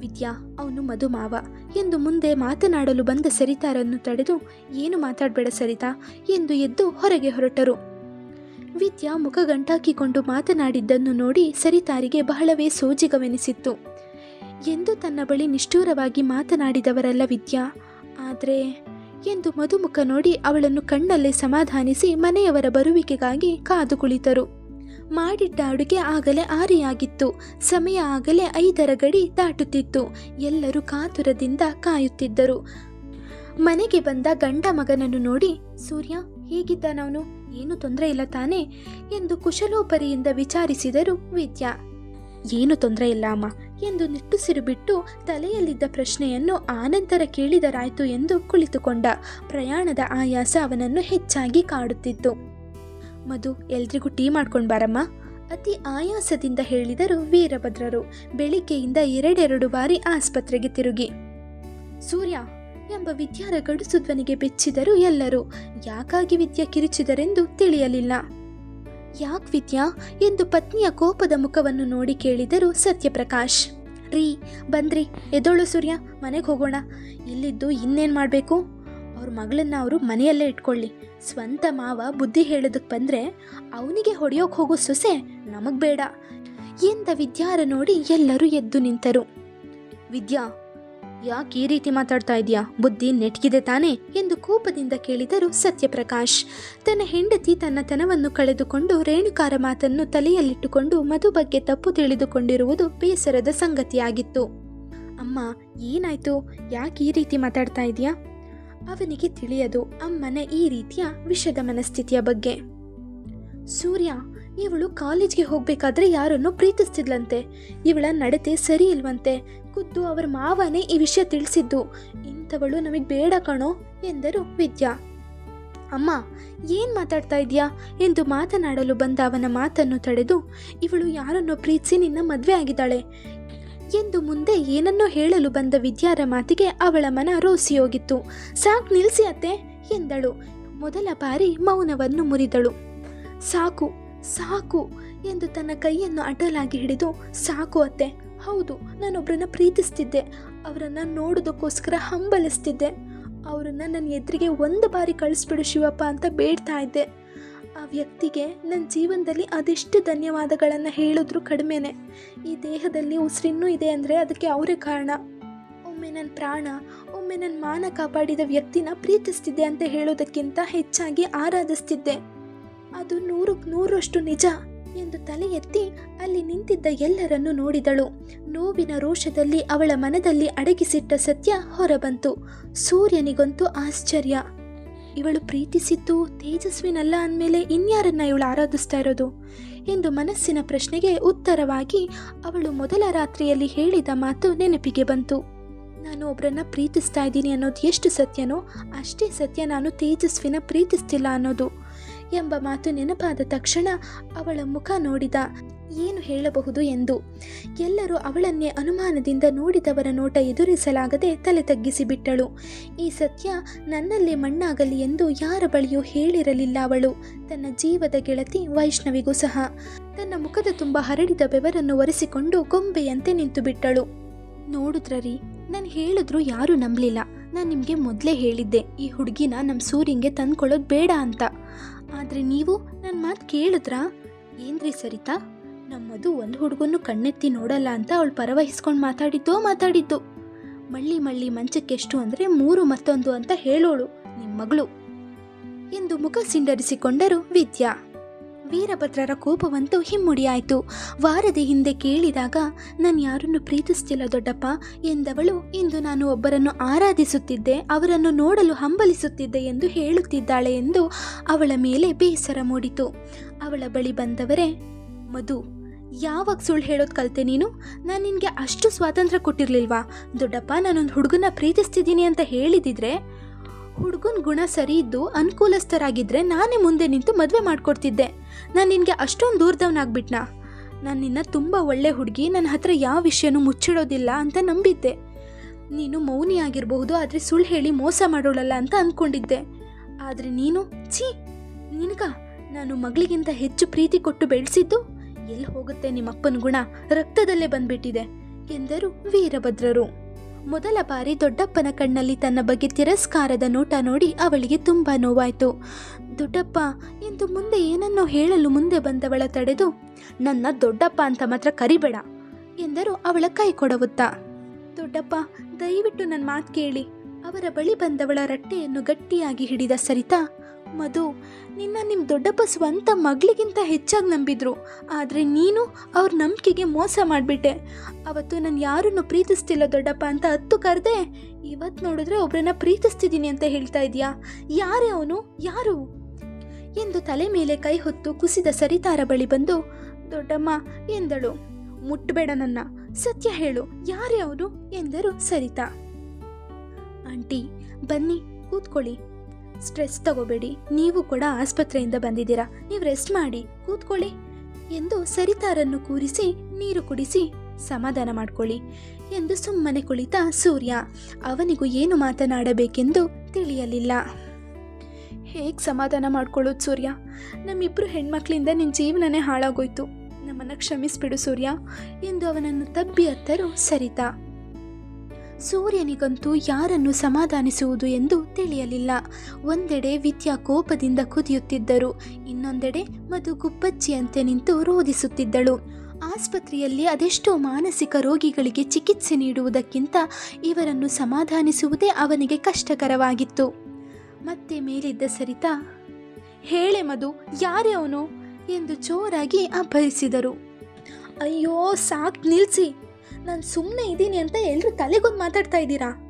ವಿದ್ಯಾ, ಅವನು ಮಧು ಮಾವ ಎಂದು ಮುಂದೆ ಮಾತನಾಡಲು ಬಂದ ಸರಿತಾರನ್ನು ತಡೆದು, ಏನು ಮಾತಾಡಬೇಡ ಸರಿತಾ? ಎಂದು ಎದ್ದು ಹೊರಗೆ ಹೊರಟರು. ವಿದ್ಯಾ ಮುಖ ಗಂಟಾಕಿಕೊಂಡು ಮಾತನಾಡಿದ್ದನ್ನು ನೋಡಿ ಸರಿತಾರಿಗೆ ಬಹಳವೇ ಸೋಜಿಗವೆನಿಸಿತ್ತು. ಎಂದು ತನ್ನ ಬಳಿ ನಿಷ್ಠೂರವಾಗಿ ಮಾತನಾಡಿದವರಲ್ಲ ವಿದ್ಯಾ? ಆದರೆ, ಎಂದು ಮಧುಮುಖ ನೋಡಿ ಅವಳನ್ನು ಕಣ್ಣಲ್ಲೇ ಸಮಾಧಾನಿಸಿ ಮನೆಯವರ ಬರುವಿಕೆಗಾಗಿ ಕಾದು ಕುಳಿತರು. ಮಾಡಿಟ್ಟ ಅಡುಗೆ ಆಗಲೇ ಆರಿಯಾಗಿತ್ತು. ಸಮಯ ಆಗಲೇ ಐದರ ಗಡಿ ದಾಟುತ್ತಿತ್ತು. ಎಲ್ಲರೂ ಕಾತುರದಿಂದ ಕಾಯುತ್ತಿದ್ದರು. ಮನೆಗೆ ಬಂದ ಗಂಡ ಮಗನನ್ನು ನೋಡಿ, ಸೂರ್ಯ, ಹೇಗಿದ್ದಾನವನು? ಏನು ತೊಂದರೆ ಇಲ್ಲ ತಾನೇ? ಎಂದು ಕುಶಲೋಪರಿಯಿಂದ ವಿಚಾರಿಸಿದರು ವಿದ್ಯಾ. ಏನು ತೊಂದರೆ ಇಲ್ಲ ಅಮ್ಮ, ಎಂದು ನಿಟ್ಟುಸಿರು ಬಿಟ್ಟು ತಲೆಯಲ್ಲಿದ್ದ ಪ್ರಶ್ನೆಯನ್ನು ಆನಂತರ ಕೇಳಿದರಾಯಿತು ಎಂದು ಕುಳಿತುಕೊಂಡ. ಪ್ರಯಾಣದ ಆಯಾಸ ಅವನನ್ನು ಹೆಚ್ಚಾಗಿ ಕಾಡುತ್ತಿತ್ತು. ಮಧು, ಎಲ್ರಿಗೂ ಟೀ ಮಾಡ್ಕೊಂಡು ಬಾರಮ್ಮ. ಅತಿ ಆಯಾಸದಿಂದ ಹೇಳಿದರು ವೀರಭದ್ರರು. ಬೆಳಿಗ್ಗೆಯಿಂದ ಎರಡೆರಡು ಬಾರಿ ಆಸ್ಪತ್ರೆಗೆ ತಿರುಗಿ. ಸೂರ್ಯ, ಎಂಬ ವಿದ್ಯಾರ ಗಡುಸು ಧ್ವನಿಗೆ ಬೆಚ್ಚಿದರು ಎಲ್ಲರೂ. ಯಾಕಾಗಿ ವಿದ್ಯಾ ಕಿರುಚಿದರೆಂದು ತಿಳಿಯಲಿಲ್ಲ. ಯಾಕ್ ವಿದ್ಯಾ? ಎಂದು ಪತ್ನಿಯ ಕೋಪದ ಮುಖವನ್ನು ನೋಡಿ ಕೇಳಿದರು ಸತ್ಯಪ್ರಕಾಶ್. ರೀ, ಬಂದ್ರಿ. ಎದೋಳು ಸೂರ್ಯ, ಮನೆಗೆ ಹೋಗೋಣ. ಇಲ್ಲಿದ್ದು ಇನ್ನೇನು ಮಾಡಬೇಕು? ಅವ್ರ ಮಗಳನ್ನ ಅವರು ಮನೆಯಲ್ಲೇ ಇಟ್ಕೊಳ್ಳಿ. ಸ್ವಂತ ಮಾವ ಬುದ್ಧಿ ಹೇಳೋದಕ್ಕೆ ಬಂದರೆ ಅವನಿಗೆ ಹೊಡೆಯೋಕೆ ಹೋಗೋ ಸೊಸೆ ನಮಗೆ ಬೇಡ. ಎಂದ ವಿದ್ಯಾರ ನೋಡಿ ಎಲ್ಲರೂ ಎದ್ದು ನಿಂತರು. ವಿದ್ಯಾ, ಯಾಕೆ ಈ ರೀತಿ ಮಾತಾಡ್ತಾ ಇದೆಯಾ? ಬುದ್ಧಿ ನೆಟ್ಗಿದೆ ತಾನೇ ಎಂದು ಕೋಪದಿಂದ ಕೇಳಿದರು ಸತ್ಯಪ್ರಕಾಶ್. ತನ್ನ ಹೆಂಡತಿ ತನ್ನ ತನವನ್ನು ಕಳೆದುಕೊಂಡು ರೇಣುಕಾರ ಮಾತನ್ನು ತಲೆಯಲ್ಲಿಟ್ಟುಕೊಂಡು ಮಧು ಬಗ್ಗೆ ತಪ್ಪು ತಿಳಿದುಕೊಂಡಿರುವುದು ಬೇಸರದ ಸಂಗತಿಯಾಗಿತ್ತು. ಅಮ್ಮ, ಏನಾಯ್ತು? ಯಾಕೆ ಈ ರೀತಿ ಮಾತಾಡ್ತಾ ಇದೆಯಾ? ಅವನಿಗೆ ತಿಳಿಯದು ಅಮ್ಮನ ಈ ರೀತಿಯ ವಿಷದ ಮನಸ್ಥಿತಿಯ ಬಗ್ಗೆ. ಸೂರ್ಯ, ಇವಳು ಕಾಲೇಜ್ಗೆ ಹೋಗ್ಬೇಕಾದ್ರೆ ಯಾರನ್ನು ಪ್ರೀತಿಸ್ತಿದ್ಲಂತೆ. ಇವಳ ನಡತೆ ಸರಿ ಇಲ್ವಂತೆ. ಖುದ್ದು ಅವರ ಮಾವನೇ ಈ ವಿಷಯ ತಿಳಿಸಿದ್ದು. ಇಂಥವಳು ನಮಗೆ ಬೇಡ ಕಣೋ, ಎಂದರು ವಿದ್ಯಾ. ಅಮ್ಮ, ಏನ್ ಮಾತಾಡ್ತಾ ಇದೀಯಾ? ಎಂದು ಮಾತನಾಡಲು ಬಂದ ಅವನ ಮಾತನ್ನು ತಡೆದು, ಇವಳು ಯಾರನ್ನೋ ಪ್ರೀತಿಸಿ ನಿನ್ನ ಮದುವೆ ಆಗಿದ್ದಾಳೆ. ಎಂದು ಮುಂದೆ ಏನನ್ನೋ ಹೇಳಲು ಬಂದ ವಿದ್ಯಾರ ಮಾತಿಗೆ ಅವಳ ಮನ ರೋಸಿಯೋಗಿತ್ತು ಸಾಕು ನಿಲ್ಸಿ ಅತ್ತೆ, ಎಂದಳು. ಮೊದಲ ಬಾರಿ ಮೌನವನ್ನು ಮುರಿದಳು. ಸಾಕು ಸಾಕು ಎಂದು ತನ್ನ ಕೈಯನ್ನು ಅಡ್ಡಲಾಗಿ ಹಿಡಿದು, ಸಾಕು ಅತ್ತೆ, ಹೌದು ನಾನೊಬ್ಬರನ್ನ ಪ್ರೀತಿಸ್ತಿದ್ದೆ. ಅವರನ್ನು ನೋಡೋದಕ್ಕೋಸ್ಕರ ಹಂಬಲಿಸ್ತಿದ್ದೆ. ಅವರನ್ನು ನನ್ನ ಎದುರಿಗೆ ಒಂದು ಬಾರಿ ಕಳಿಸ್ಬಿಡು ಶಿವಪ್ಪ ಅಂತ ಬೇಡ್ತಾ ಇದ್ದೆ. ಆ ವ್ಯಕ್ತಿಗೆ ನನ್ನ ಜೀವನದಲ್ಲಿ ಅದೆಷ್ಟು ಧನ್ಯವಾದಗಳನ್ನು ಹೇಳಿದ್ರು ಕಡಿಮೆನೆ. ಈ ದೇಹದಲ್ಲಿ ಉಸಿರಿನ್ನೂ ಇದೆ ಅಂದರೆ ಅದಕ್ಕೆ ಅವರೇ ಕಾರಣ. ಒಮ್ಮೆ ನನ್ನ ಪ್ರಾಣ, ಒಮ್ಮೆ ನನ್ನ ಮಾನ ಕಾಪಾಡಿದ ವ್ಯಕ್ತಿನ ಪ್ರೀತಿಸ್ತಿದ್ದೆ ಅಂತ ಹೇಳೋದಕ್ಕಿಂತ ಹೆಚ್ಚಾಗಿ ಆರಾಧಿಸ್ತಿದ್ದೆ. ಅದು ನೂರಕ್ಕೆ ನೂರಷ್ಟು ನಿಜ ಎಂದು ತಲೆ ಎತ್ತಿ ಅಲ್ಲಿ ನಿಂತಿದ್ದ ಎಲ್ಲರನ್ನು ನೋಡಿದಳು. ನೋವಿನ ರೋಷದಲ್ಲಿ ಅವಳ ಮನದಲ್ಲಿ ಅಡಗಿಸಿಟ್ಟ ಸತ್ಯ ಹೊರಬಂತು. ಸೂರ್ಯನಿಗಂತೂ ಆಶ್ಚರ್ಯ. ಇವಳು ಪ್ರೀತಿಸಿದ್ದು ತೇಜಸ್ವಿನಲ್ಲ ಅಂದಮೇಲೆ ಇನ್ಯಾರನ್ನ ಇವಳು ಆರಾಧಿಸ್ತಾ ಇರೋದು? ಎಂದು ಮನಸ್ಸಿನ ಪ್ರಶ್ನೆಗೆ ಉತ್ತರವಾಗಿ ಅವಳು ಮೊದಲ ರಾತ್ರಿಯಲ್ಲಿ ಹೇಳಿದ ಮಾತು ನೆನಪಿಗೆ ಬಂತು. ನಾನು ಒಬ್ಬರನ್ನ ಪ್ರೀತಿಸ್ತಾ ಇದ್ದೀನಿ ಅನ್ನೋದು ಎಷ್ಟು ಸತ್ಯನೋ, ಅಷ್ಟೇ ಸತ್ಯ ನಾನು ತೇಜಸ್ವಿನ ಪ್ರೀತಿಸ್ತಿಲ್ಲ ಅನ್ನೋದು. ಎಂಬ ಮಾತು ನೆನಪಾದ ತಕ್ಷಣ ಅವಳ ಮುಖ ನೋಡಿದ, ಏನು ಹೇಳಬಹುದು ಎಂದು? ಎಲ್ಲರೂ ಅವಳನ್ನೇ ಅನುಮಾನದಿಂದ ನೋಡಿದವರ ನೋಟ ಎದುರಿಸಲಾಗದೆ ತಲೆ ತಗ್ಗಿಸಿಬಿಟ್ಟಳು. ಈ ಸತ್ಯ ನನ್ನಲ್ಲೇ ಮಣ್ಣಾಗಲಿ ಎಂದು ಯಾರ ಬಳಿಯೂ ಹೇಳಿರಲಿಲ್ಲ ಅವಳು. ತನ್ನ ಜೀವದ ಗೆಳತಿ ವೈಷ್ಣವಿಗೂ ಸಹ. ತನ್ನ ಮುಖದ ತುಂಬ ಹರಡಿದ ಬೆವರನ್ನು ಒರೆಸಿಕೊಂಡು ಗೊಂಬೆಯಂತೆ ನಿಂತು ಬಿಟ್ಟಳು ನೋಡಿದ್ರರಿ, ನಾನು ಹೇಳಿದ್ರು ಯಾರೂ ನಂಬಲಿಲ್ಲ. ನಾನು ನಿಮಗೆ ಮೊದಲೇ ಹೇಳಿದ್ದೆ, ಈ ಹುಡುಗಿನ ನಮ್ಮ ಸೂರ್ಯಂಗೆ ತಂದ್ಕೊಳ್ಳೋದು ಬೇಡ ಅಂತ. ಆದರೆ ನೀವು ನನ್ನ ಮಾತು ಕೇಳಿದ್ರಾ? ಏನ್ರಿ ಸರಿತಾ? ನಮ್ಮದು ಒಂದು ಹುಡುಗನು ಕಣ್ಣೆತ್ತಿ ನೋಡಲ್ಲ ಅಂತ ಅವಳು ಪರವಹಿಸ್ಕೊಂಡು ಮಾತಾಡಿದ್ದೋ ಮಾತಾಡಿದ್ದು. ಮಳ್ಳಿ ಮಳ್ಳಿ ಮಂಚಕ್ಕೆಷ್ಟು ಅಂದರೆ ಮೂರು ಮತ್ತೊಂದು ಅಂತ ಹೇಳೋಳು ನಿಮ್ಮ ಮಗಳು. ಎಂದು ಮುಖ ಸಿಂಡರಿಸಿಕೊಂಡರು ವಿದ್ಯಾ. ವೀರಭದ್ರರ ಕೋಪವಂತೂ ಹಿಮ್ಮುಡಿಯಾಯಿತು. ವಾರದ ಹಿಂದೆ ಕೇಳಿದಾಗ, ನಾನು ಯಾರನ್ನು ಪ್ರೀತಿಸ್ತಿಲ್ಲ ದೊಡ್ಡಪ್ಪ. ಎಂದವಳು, ಇಂದು ನಾನು ಒಬ್ಬರನ್ನು ಆರಾಧಿಸುತ್ತಿದ್ದೆ, ಅವರನ್ನು ನೋಡಲು ಹಂಬಲಿಸುತ್ತಿದ್ದೆ ಎಂದು ಹೇಳುತ್ತಿದ್ದಾಳೆ ಎಂದು ಅವಳ ಮೇಲೆ ಬೇಸರ ಮೂಡಿತು. ಅವಳ ಬಳಿ ಬಂದವರೇ, ಮಧು, ಯಾವಾಗ ಸುಳ್ಳು ಹೇಳೋದು ಕಲಿತೆ ನೀನು? ನಾನು ನಿನಗೆ ಅಷ್ಟು ಸ್ವಾತಂತ್ರ್ಯ ಕೊಟ್ಟಿರಲಿಲ್ವಾ? ದೊಡ್ಡಪ್ಪ, ನಾನೊಂದು ಹುಡುಗನ ಪ್ರೀತಿಸ್ತಿದ್ದೀನಿ ಅಂತ ಹೇಳಿದಿದ್ರೆ, ಹುಡುಗನ ಗುಣ ಸರಿ ಇದ್ದು ಅನುಕೂಲಸ್ಥರಾಗಿದ್ದರೆ ನಾನೇ ಮುಂದೆ ನಿಂತು ಮದುವೆ ಮಾಡಿಕೊಡ್ತಿದ್ದೆ. ನಾನು ನಿನಗೆ ಅಷ್ಟೊಂದು ದೂರದವನಾಗ್ಬಿಟ್ನಾ? ನಾನು ನಿನ್ನ ತುಂಬ ಒಳ್ಳೆ ಹುಡುಗಿ ನನ್ನ ಹತ್ರ ಯಾವ ವಿಷಯನೂ ಮುಚ್ಚಿಡೋದಿಲ್ಲ ಅಂತ ನಂಬಿದ್ದೆ. ನೀನು ಮೌನಿ ಆಗಿರಬಹುದು, ಆದರೆ ಸುಳ್ಳು ಹೇಳಿ ಮೋಸ ಮಾಡೋಳಲ್ಲ ಅಂತ ಅಂದ್ಕೊಂಡಿದ್ದೆ ಆದರೆ ನೀನು, ಛೀ! ನಿನಗ ನಾನು ಮಗಳಿಗಿಂತ ಹೆಚ್ಚು ಪ್ರೀತಿ ಕೊಟ್ಟು ಬೆಳೆಸಿದ್ದು ಎಲ್ಲಿ ಹೋಗುತ್ತೆ ನಿಮ್ಮಪ್ಪನ ಗುಣ? ರಕ್ತದಲ್ಲೇ ಬಂದ್ಬಿಟ್ಟಿದೆ, ಎಂದರು ವೀರಭದ್ರರು. ಮೊದಲ ಬಾರಿ ದೊಡ್ಡಪ್ಪನ ಕಣ್ಣಲ್ಲಿ ತನ್ನ ಬಗ್ಗೆ ತಿರಸ್ಕಾರದ ನೋಟ ನೋಡಿ ಅವಳಿಗೆ ತುಂಬ ನೋವಾಯಿತು. ದೊಡ್ಡಪ್ಪ ಎಂದು ಮುಂದೆ ಏನನ್ನೋ ಹೇಳಲು ಮುಂದೆ ಬಂದವಳ ತಡೆದು ನನ್ನ ದೊಡ್ಡಪ್ಪ ಅಂತ ಮಾತ್ರ ಕರಿಬೇಡ, ಎಂದರು ಅವಳ ಕೈ ಕೊಡವುತ್ತಾ. ದೊಡ್ಡಪ್ಪ, ದಯವಿಟ್ಟು ನನ್ನ ಮಾತು ಕೇಳಿ. ಅವರ ಬಳಿ ಬಂದವಳ ರಟ್ಟೆಯನ್ನು ಗಟ್ಟಿಯಾಗಿ ಹಿಡಿದ ಸರಿತಾ ಮಧು, ನಿನ್ನ ನಿಮ್ಮ ದೊಡ್ಡಪ್ಪ ಸ್ವಂತ ಮಗಳಿಗಿಂತ ಹೆಚ್ಚಾಗಿ ನಂಬಿದ್ರು. ಆದರೆ ನೀನು ಅವ್ರ ನಂಬಿಕೆಗೆ ಮೋಸ ಮಾಡಿಬಿಟ್ಟೆ. ಅವತ್ತು ನಾನು ಯಾರನ್ನು ಪ್ರೀತಿಸ್ತಿಲ್ಲ ದೊಡ್ಡಪ್ಪ ಅಂತ ಹತ್ತು ಕರೆದೆ. ಇವತ್ತು ನೋಡಿದ್ರೆ ಒಬ್ಬರನ್ನ ಪ್ರೀತಿಸ್ತಿದ್ದೀನಿ ಅಂತ ಹೇಳ್ತಾ ಇದೀಯಾ? ಯಾರೇ ಅವನು? ಯಾರು? ಎಂದು ತಲೆ ಮೇಲೆ ಕೈ ಹೊತ್ತು ಕುಸಿದ ಸರಿತಾರ ಬಳಿ ಬಂದು, ದೊಡ್ಡಮ್ಮ, ಎಂದಳು. ಮುಟ್ಟಬೇಡ ನನ್ನ. ಸತ್ಯ ಹೇಳು. ಯಾರೇ ಅವನು? ಎಂದರು ಸರಿತಾ. ಆಂಟಿ, ಬನ್ನಿ, ಕೂತ್ಕೊಳ್ಳಿ. ಸ್ಟ್ರೆಸ್ ತಗೋಬೇಡಿ. ನೀವು ಕೂಡ ಆಸ್ಪತ್ರೆಯಿಂದ ಬಂದಿದ್ದೀರಾ. ನೀವು ರೆಸ್ಟ್ ಮಾಡಿ, ಕೂತ್ಕೊಳ್ಳಿ. ಎಂದು ಸರಿತಾರನ್ನು ಕೂರಿಸಿ, ನೀರು ಕುಡಿಸಿ ಸಮಾಧಾನ ಮಾಡ್ಕೊಳ್ಳಿ ಎಂದು ಸುಮ್ಮನೆ ಕುಳಿತ ಸೂರ್ಯ. ಅವನಿಗೂ ಏನು ಮಾತನಾಡಬೇಕೆಂದು ತಿಳಿಯಲಿಲ್ಲ. ಹೇಗೆ ಸಮಾಧಾನ ಮಾಡ್ಕೊಳ್ಳೋದು ಸೂರ್ಯ? ನಮ್ಮಿಬ್ಬರು ಹೆಣ್ಮಕ್ಳಿಂದ ನಿನ್ನ ಜೀವನನೇ ಹಾಳಾಗೋಯ್ತು. ನಮ್ಮನ್ನು ಕ್ಷಮಿಸ್ಬಿಡು ಸೂರ್ಯ ಎಂದು ಅವನನ್ನು ತಬ್ಬಿ ಅತ್ತರು ಸರಿತಾ. ಸೂರ್ಯನಿಗಂತೂ ಯಾರನ್ನು ಸಮಾಧಾನಿಸುವುದು ಎಂದು ತಿಳಿಯಲಿಲ್ಲ. ಒಂದೆಡೆ ವಿದ್ಯಾ ಕೋಪದಿಂದ ಕುದಿಯುತ್ತಿದ್ದರು, ಇನ್ನೊಂದೆಡೆ ಮಧು ಗುಬ್ಬಚ್ಚಿಯಂತೆ ನಿಂತು ರೋಧಿಸುತ್ತಿದ್ದಳು. ಆಸ್ಪತ್ರೆಯಲ್ಲಿ ಅದೆಷ್ಟೋ ಮಾನಸಿಕ ರೋಗಿಗಳಿಗೆ ಚಿಕಿತ್ಸೆ ನೀಡುವುದಕ್ಕಿಂತ ಇವರನ್ನು ಸಮಾಧಾನಿಸುವುದೇ ಅವನಿಗೆ ಕಷ್ಟಕರವಾಗಿತ್ತು. ಮತ್ತೆ ಮೇಲಿದ್ದ ಸರಿತಾ, ಹೇಳೆ ಮಧು, ಯಾರೇ ಅವನು? ಎಂದು ಜೋರಾಗಿ ಅಬ್ಬರಿಸಿದರು. ಅಯ್ಯೋ, ಸಾಕ್ ನಿಲ್ಸಿ ನಾನು ಸುಮ್ಮನೆ ಇದ್ದೀನಿ ಅಂತ ಎಲ್ಲರೂ ತಲೆಗೊಂದು ಮಾತಾಡ್ತಾ ಇದ್ದೀರಾ?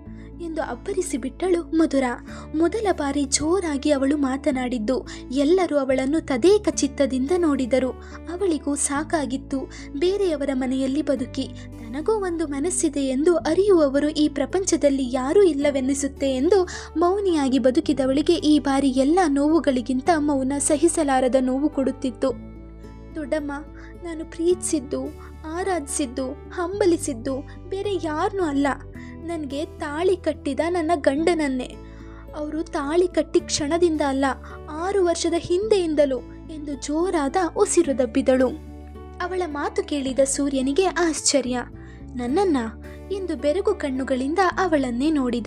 ಎಂದು ಅಬ್ಬರಿಸಿ ಬಿಟ್ಟಳು ಮಧುರ. ಮೊದಲ ಬಾರಿ ಜೋರಾಗಿ ಅವಳು ಮಾತನಾಡಿದ್ದು, ಎಲ್ಲರೂ ಅವಳನ್ನು ತದೇಕ ಚಿತ್ತದಿಂದ ನೋಡಿದರು. ಅವಳಿಗೂ ಸಾಕಾಗಿತ್ತು. ಬೇರೆಯವರ ಮನೆಯಲ್ಲಿ ಬದುಕಿ, ತನಗೂ ಒಂದು ಮನಸ್ಸಿದೆ ಎಂದು ಅರಿಯುವವರು ಈ ಪ್ರಪಂಚದಲ್ಲಿ ಯಾರೂ ಇಲ್ಲವೆನ್ನಿಸುತ್ತೆ ಎಂದು ಮೌನಿಯಾಗಿ ಬದುಕಿದವಳಿಗೆ ಈ ಬಾರಿ ಎಲ್ಲ ನೋವುಗಳಿಗಿಂತ ಮೌನ ಸಹಿಸಲಾರದ ನೋವು ಕೊಡುತ್ತಿತ್ತು. ದೊಡ್ಡಮ್ಮ, ನಾನು ಪ್ರೀತಿಸಿದ್ದು, ಆರಾಧಿಸಿದ್ದು, ಹಂಬಲಿಸಿದ್ದು ಬೇರೆ ಯಾರನ್ನೂ ಅಲ್ಲ. ನನಗೆ ತಾಳಿ ಕಟ್ಟಿದ ನನ್ನ ಗಂಡನನ್ನೇ. ಅವರು ತಾಳಿ ಕಟ್ಟಿ ಕ್ಷಣದಿಂದ ಅಲ್ಲ, ಆರು ವರ್ಷದ ಹಿಂದೆಯಿಂದಲೂ ಎಂದು ಜೋರಾದ ಉಸಿರು ದಬ್ಬಿದಳು. ಅವಳ ಮಾತು ಕೇಳಿದ ಸೂರ್ಯನಿಗೆ ಆಶ್ಚರ್ಯ. ನನ್ನನ್ನ ಎಂದು ಬೆರಗು ಕಣ್ಣುಗಳಿಂದ ಅವಳನ್ನೇ ನೋಡಿದ.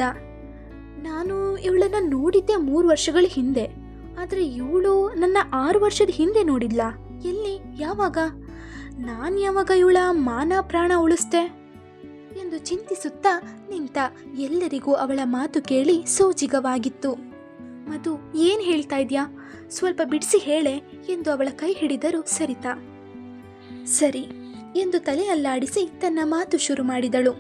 ನಾನು ಇವಳನ್ನ ನೋಡಿದ್ದೆ ಮೂರು ವರ್ಷಗಳ ಹಿಂದೆ, ಆದರೆ ಇವಳು ನನ್ನ ಆರು ವರ್ಷದ ಹಿಂದೆ ನೋಡಿದ್ಲ ಎಲ್ಲಿ? ಯಾವಾಗ? ನಾನು ಯಾವಾಗ ಇವಳ ಮಾನ ಪ್ರಾಣ ಉಳಿಸ್ತೆ ಎಂದು ಚಿಂತಿಸುತ್ತಾ ನಿಂತ ಎಲ್ಲರಿಗೂ ಅವಳ ಮಾತು ಕೇಳಿ ಸೋಜಿಗವಾಗಿತ್ತು. ಮಧು, ಏನು ಹೇಳ್ತಾ ಇದ್ಯಾ? ಸ್ವಲ್ಪ ಬಿಡಿಸಿ ಹೇಳೆ ಎಂದು ಅವಳ ಕೈ ಹಿಡಿದರು ಸರಿತಾ. ಸರಿ ಎಂದು ತಲೆ ಅಲ್ಲಾಡಿಸಿ ತನ್ನ ಮಾತು ಶುರು ಮಾಡಿದಳು.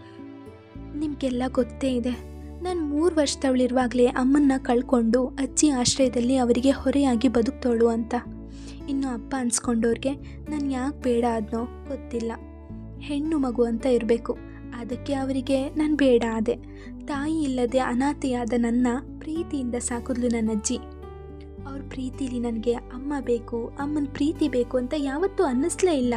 ನಿಮಗೆಲ್ಲ ಗೊತ್ತೇ ಇದೆ. ನಾನು ಮೂರು ವರ್ಷದವಳಿರುವಾಗಲೇ ಅಮ್ಮನ್ನ ಕಳ್ಕೊಂಡು ಅಜ್ಜಿ ಆಶ್ರಯದಲ್ಲಿ ಅವರಿಗೆ ಹೊರೆಯಾಗಿ ಬದುಕ್ತೋಳು ಅಂತ. ಇನ್ನು ಅಪ್ಪ ಅನ್ಸ್ಕೊಂಡವ್ರಿಗೆ ನಾನು ಯಾಕೆ ಬೇಡ ಆದ್ನೋ ಗೊತ್ತಿಲ್ಲ. ಹೆಣ್ಣು ಮಗು ಅಂತ ಇರಬೇಕು. ಅದಕ್ಕೆ ಅವರಿಗೆ ನಾನು ಬೇಡ ಆದೆ. ತಾಯಿ ಇಲ್ಲದೆ ಅನಾಥೆಯಾದ ನನ್ನ ಪ್ರೀತಿಯಿಂದ ಸಾಕಿದ್ಲು ನನ್ನ ಅಜ್ಜಿ. ಅವ್ರ ಪ್ರೀತಿಲಿ ನನಗೆ ಅಮ್ಮ ಬೇಕು, ಅಮ್ಮನ ಪ್ರೀತಿ ಬೇಕು ಅಂತ ಯಾವತ್ತೂ ಅನ್ನಿಸ್ಲೇ ಇಲ್ಲ.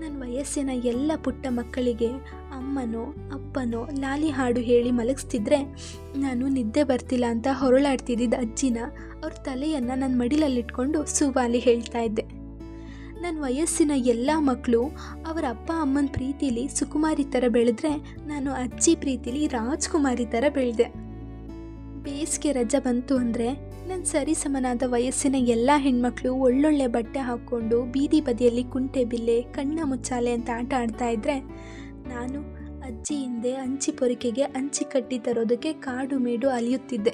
ನನ್ನ ವಯಸ್ಸಿನ ಎಲ್ಲ ಪುಟ್ಟ ಮಕ್ಕಳಿಗೆ ಅಮ್ಮನೋ, ಅಪ್ಪನೋ ಲಾಲಿ ಹಾಡು ಹೇಳಿ ಮಲಗಿಸ್ತಿದ್ರೆ ನಾನು ನಿದ್ದೆ ಬರ್ತಿಲ್ಲ ಅಂತ ಹೊರಳಾಡ್ತಿದ್ದಿದ್ದ ಅಜ್ಜಿನ ಅವ್ರ ತಲೆಯನ್ನು ನನ್ನ ಮಡಿಲಲ್ಲಿಟ್ಕೊಂಡು ಸುವಾಲಿ ಹೇಳ್ತಾ ಇದ್ದೆ. ನನ್ನ ವಯಸ್ಸಿನ ಎಲ್ಲ ಮಕ್ಕಳು ಅವರ ಅಪ್ಪ ಅಮ್ಮನ ಪ್ರೀತಿಲಿ ಸುಕುಮಾರಿ ಥರ ಬೆಳೆದ್ರೆ ನಾನು ಅಜ್ಜಿ ಪ್ರೀತಿಲಿ ರಾಜ್ಕುಮಾರಿ ಥರ ಬೆಳೆದೆ. ಬೇಸಿಗೆ ರಜೆ ಬಂತು ಅಂದರೆ ನನ್ನ ಸರಿಸಮನಾದ ವಯಸ್ಸಿನ ಎಲ್ಲ ಹೆಣ್ಮಕ್ಳು ಒಳ್ಳೊಳ್ಳೆ ಬಟ್ಟೆ ಹಾಕ್ಕೊಂಡು ಬೀದಿ ಬದಿಯಲ್ಲಿ ಕುಂಟೆ ಬಿಲ್ಲೆ, ಕಣ್ಣ ಮುಚ್ಚಾಲೆ ಅಂತ ಆಟ ಆಡ್ತಾ ಇದ್ರೆ ನಾನು ಅಜ್ಜಿ ಹಿಂದೆ ಅಂಚಿ ಪೊರಿಕೆಗೆ ಅಂಚಿ ಕಟ್ಟಿ ತರೋದಕ್ಕೆ ಕಾಡು ಮೇಡು ಅಲಿಯುತ್ತಿದ್ದೆ.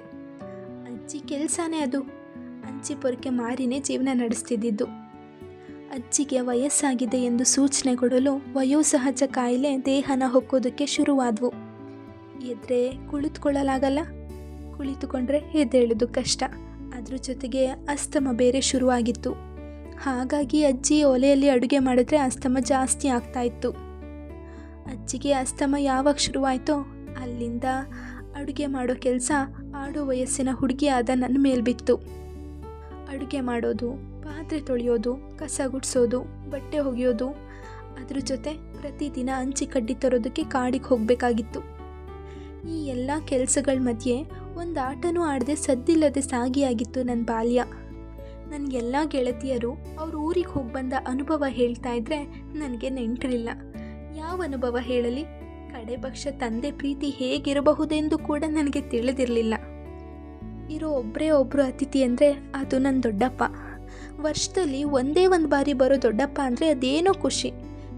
ಅಜ್ಜಿ ಕೆಲಸನೇ ಅದು. ಅಂಚಿ ಪೊರಿಕೆ ಮಾರಿನೇ ಜೀವನ ನಡೆಸ್ತಿದ್ದಿದ್ದು. ಅಜ್ಜಿಗೆ ವಯಸ್ಸಾಗಿದೆ ಎಂದು ಸೂಚನೆ ಕೊಡಲು ವಯೋಸಹಜ ಕಾಯಿಲೆ ದೇಹನ ಹೊಕ್ಕೋದಕ್ಕೆ ಶುರುವಾದವು. ಎದ್ರೆ ಕುಳಿತುಕೊಳ್ಳಲಾಗಲ್ಲ? ಕುಳಿತುಕೊಂಡ್ರೆ ಎದ್ದೇಳೋದು ಕಷ್ಟ. ಅದ್ರ ಜೊತೆಗೆ ಅಸ್ತಮ ಬೇರೆ ಶುರುವಾಗಿತ್ತು. ಹಾಗಾಗಿ ಅಜ್ಜಿ ಒಲೆಯಲ್ಲಿ ಅಡುಗೆ ಮಾಡಿದ್ರೆ ಅಸ್ತಮ ಜಾಸ್ತಿ ಆಗ್ತಾ ಇತ್ತು. ಅಜ್ಜಿಗೆ ಅಸ್ತಮ ಯಾವಾಗ ಶುರುವಾಯಿತೋ ಅಲ್ಲಿಂದ ಅಡುಗೆ ಮಾಡೋ ಕೆಲಸ ಆಡೋ ವಯಸ್ಸಿನ ಹುಡುಗಿಯಾದ ನನ್ನ ಮೇಲೆ ಬಿತ್ತು. ಅಡುಗೆ ಮಾಡೋದು, ಪಾತ್ರೆ ತೊಳೆಯೋದು, ಕಸ ಗುಡಿಸೋದು, ಬಟ್ಟೆ ಒಗೆಯೋದು, ಅದ್ರ ಜೊತೆ ಪ್ರತಿದಿನ ಹಂಚಿ ಕಡ್ಡಿ ತರೋದಕ್ಕೆ ಕಾಡಿಗೆ ಹೋಗಬೇಕಾಗಿತ್ತು. ಈ ಎಲ್ಲ ಕೆಲಸಗಳ ಮಧ್ಯೆ ಒಂದು ಆಟನೂ ಆಡದೆ ಸದ್ದಿಲ್ಲದೆ ಸಾಗಿಯಾಗಿತ್ತು ನನ್ನ ಬಾಲ್ಯ. ನನ್ನ ಎಲ್ಲ ಗೆಳತಿಯರು ಅವ್ರ ಊರಿಗೆ ಹೋಗಿ ಬಂದ ಅನುಭವ ಹೇಳ್ತಾ ಇದ್ರೆ ನನಗೆ ನೆಂಟರಿಲ್ಲ ಯಾವ ಅನುಭವ ಹೇಳಲಿ? ಕಡೆ ಪಕ್ಷ ತಂದೆ ಪ್ರೀತಿ ಹೇಗಿರಬಹುದೆಂದು ಕೂಡ ನನಗೆ ತಿಳಿದಿರಲಿಲ್ಲ. ಇರೋ ಒಬ್ಬರೇ ಒಬ್ಬರು ಅತಿಥಿ ಅಂದರೆ ಅದು ನನ್ನ ದೊಡ್ಡಪ್ಪ. ವರ್ಷದಲ್ಲಿ ಒಂದೇ ಒಂದು ಬಾರಿ ಬರೋ ದೊಡ್ಡಪ್ಪ ಅಂದರೆ ಅದೇನೋ ಖುಷಿ.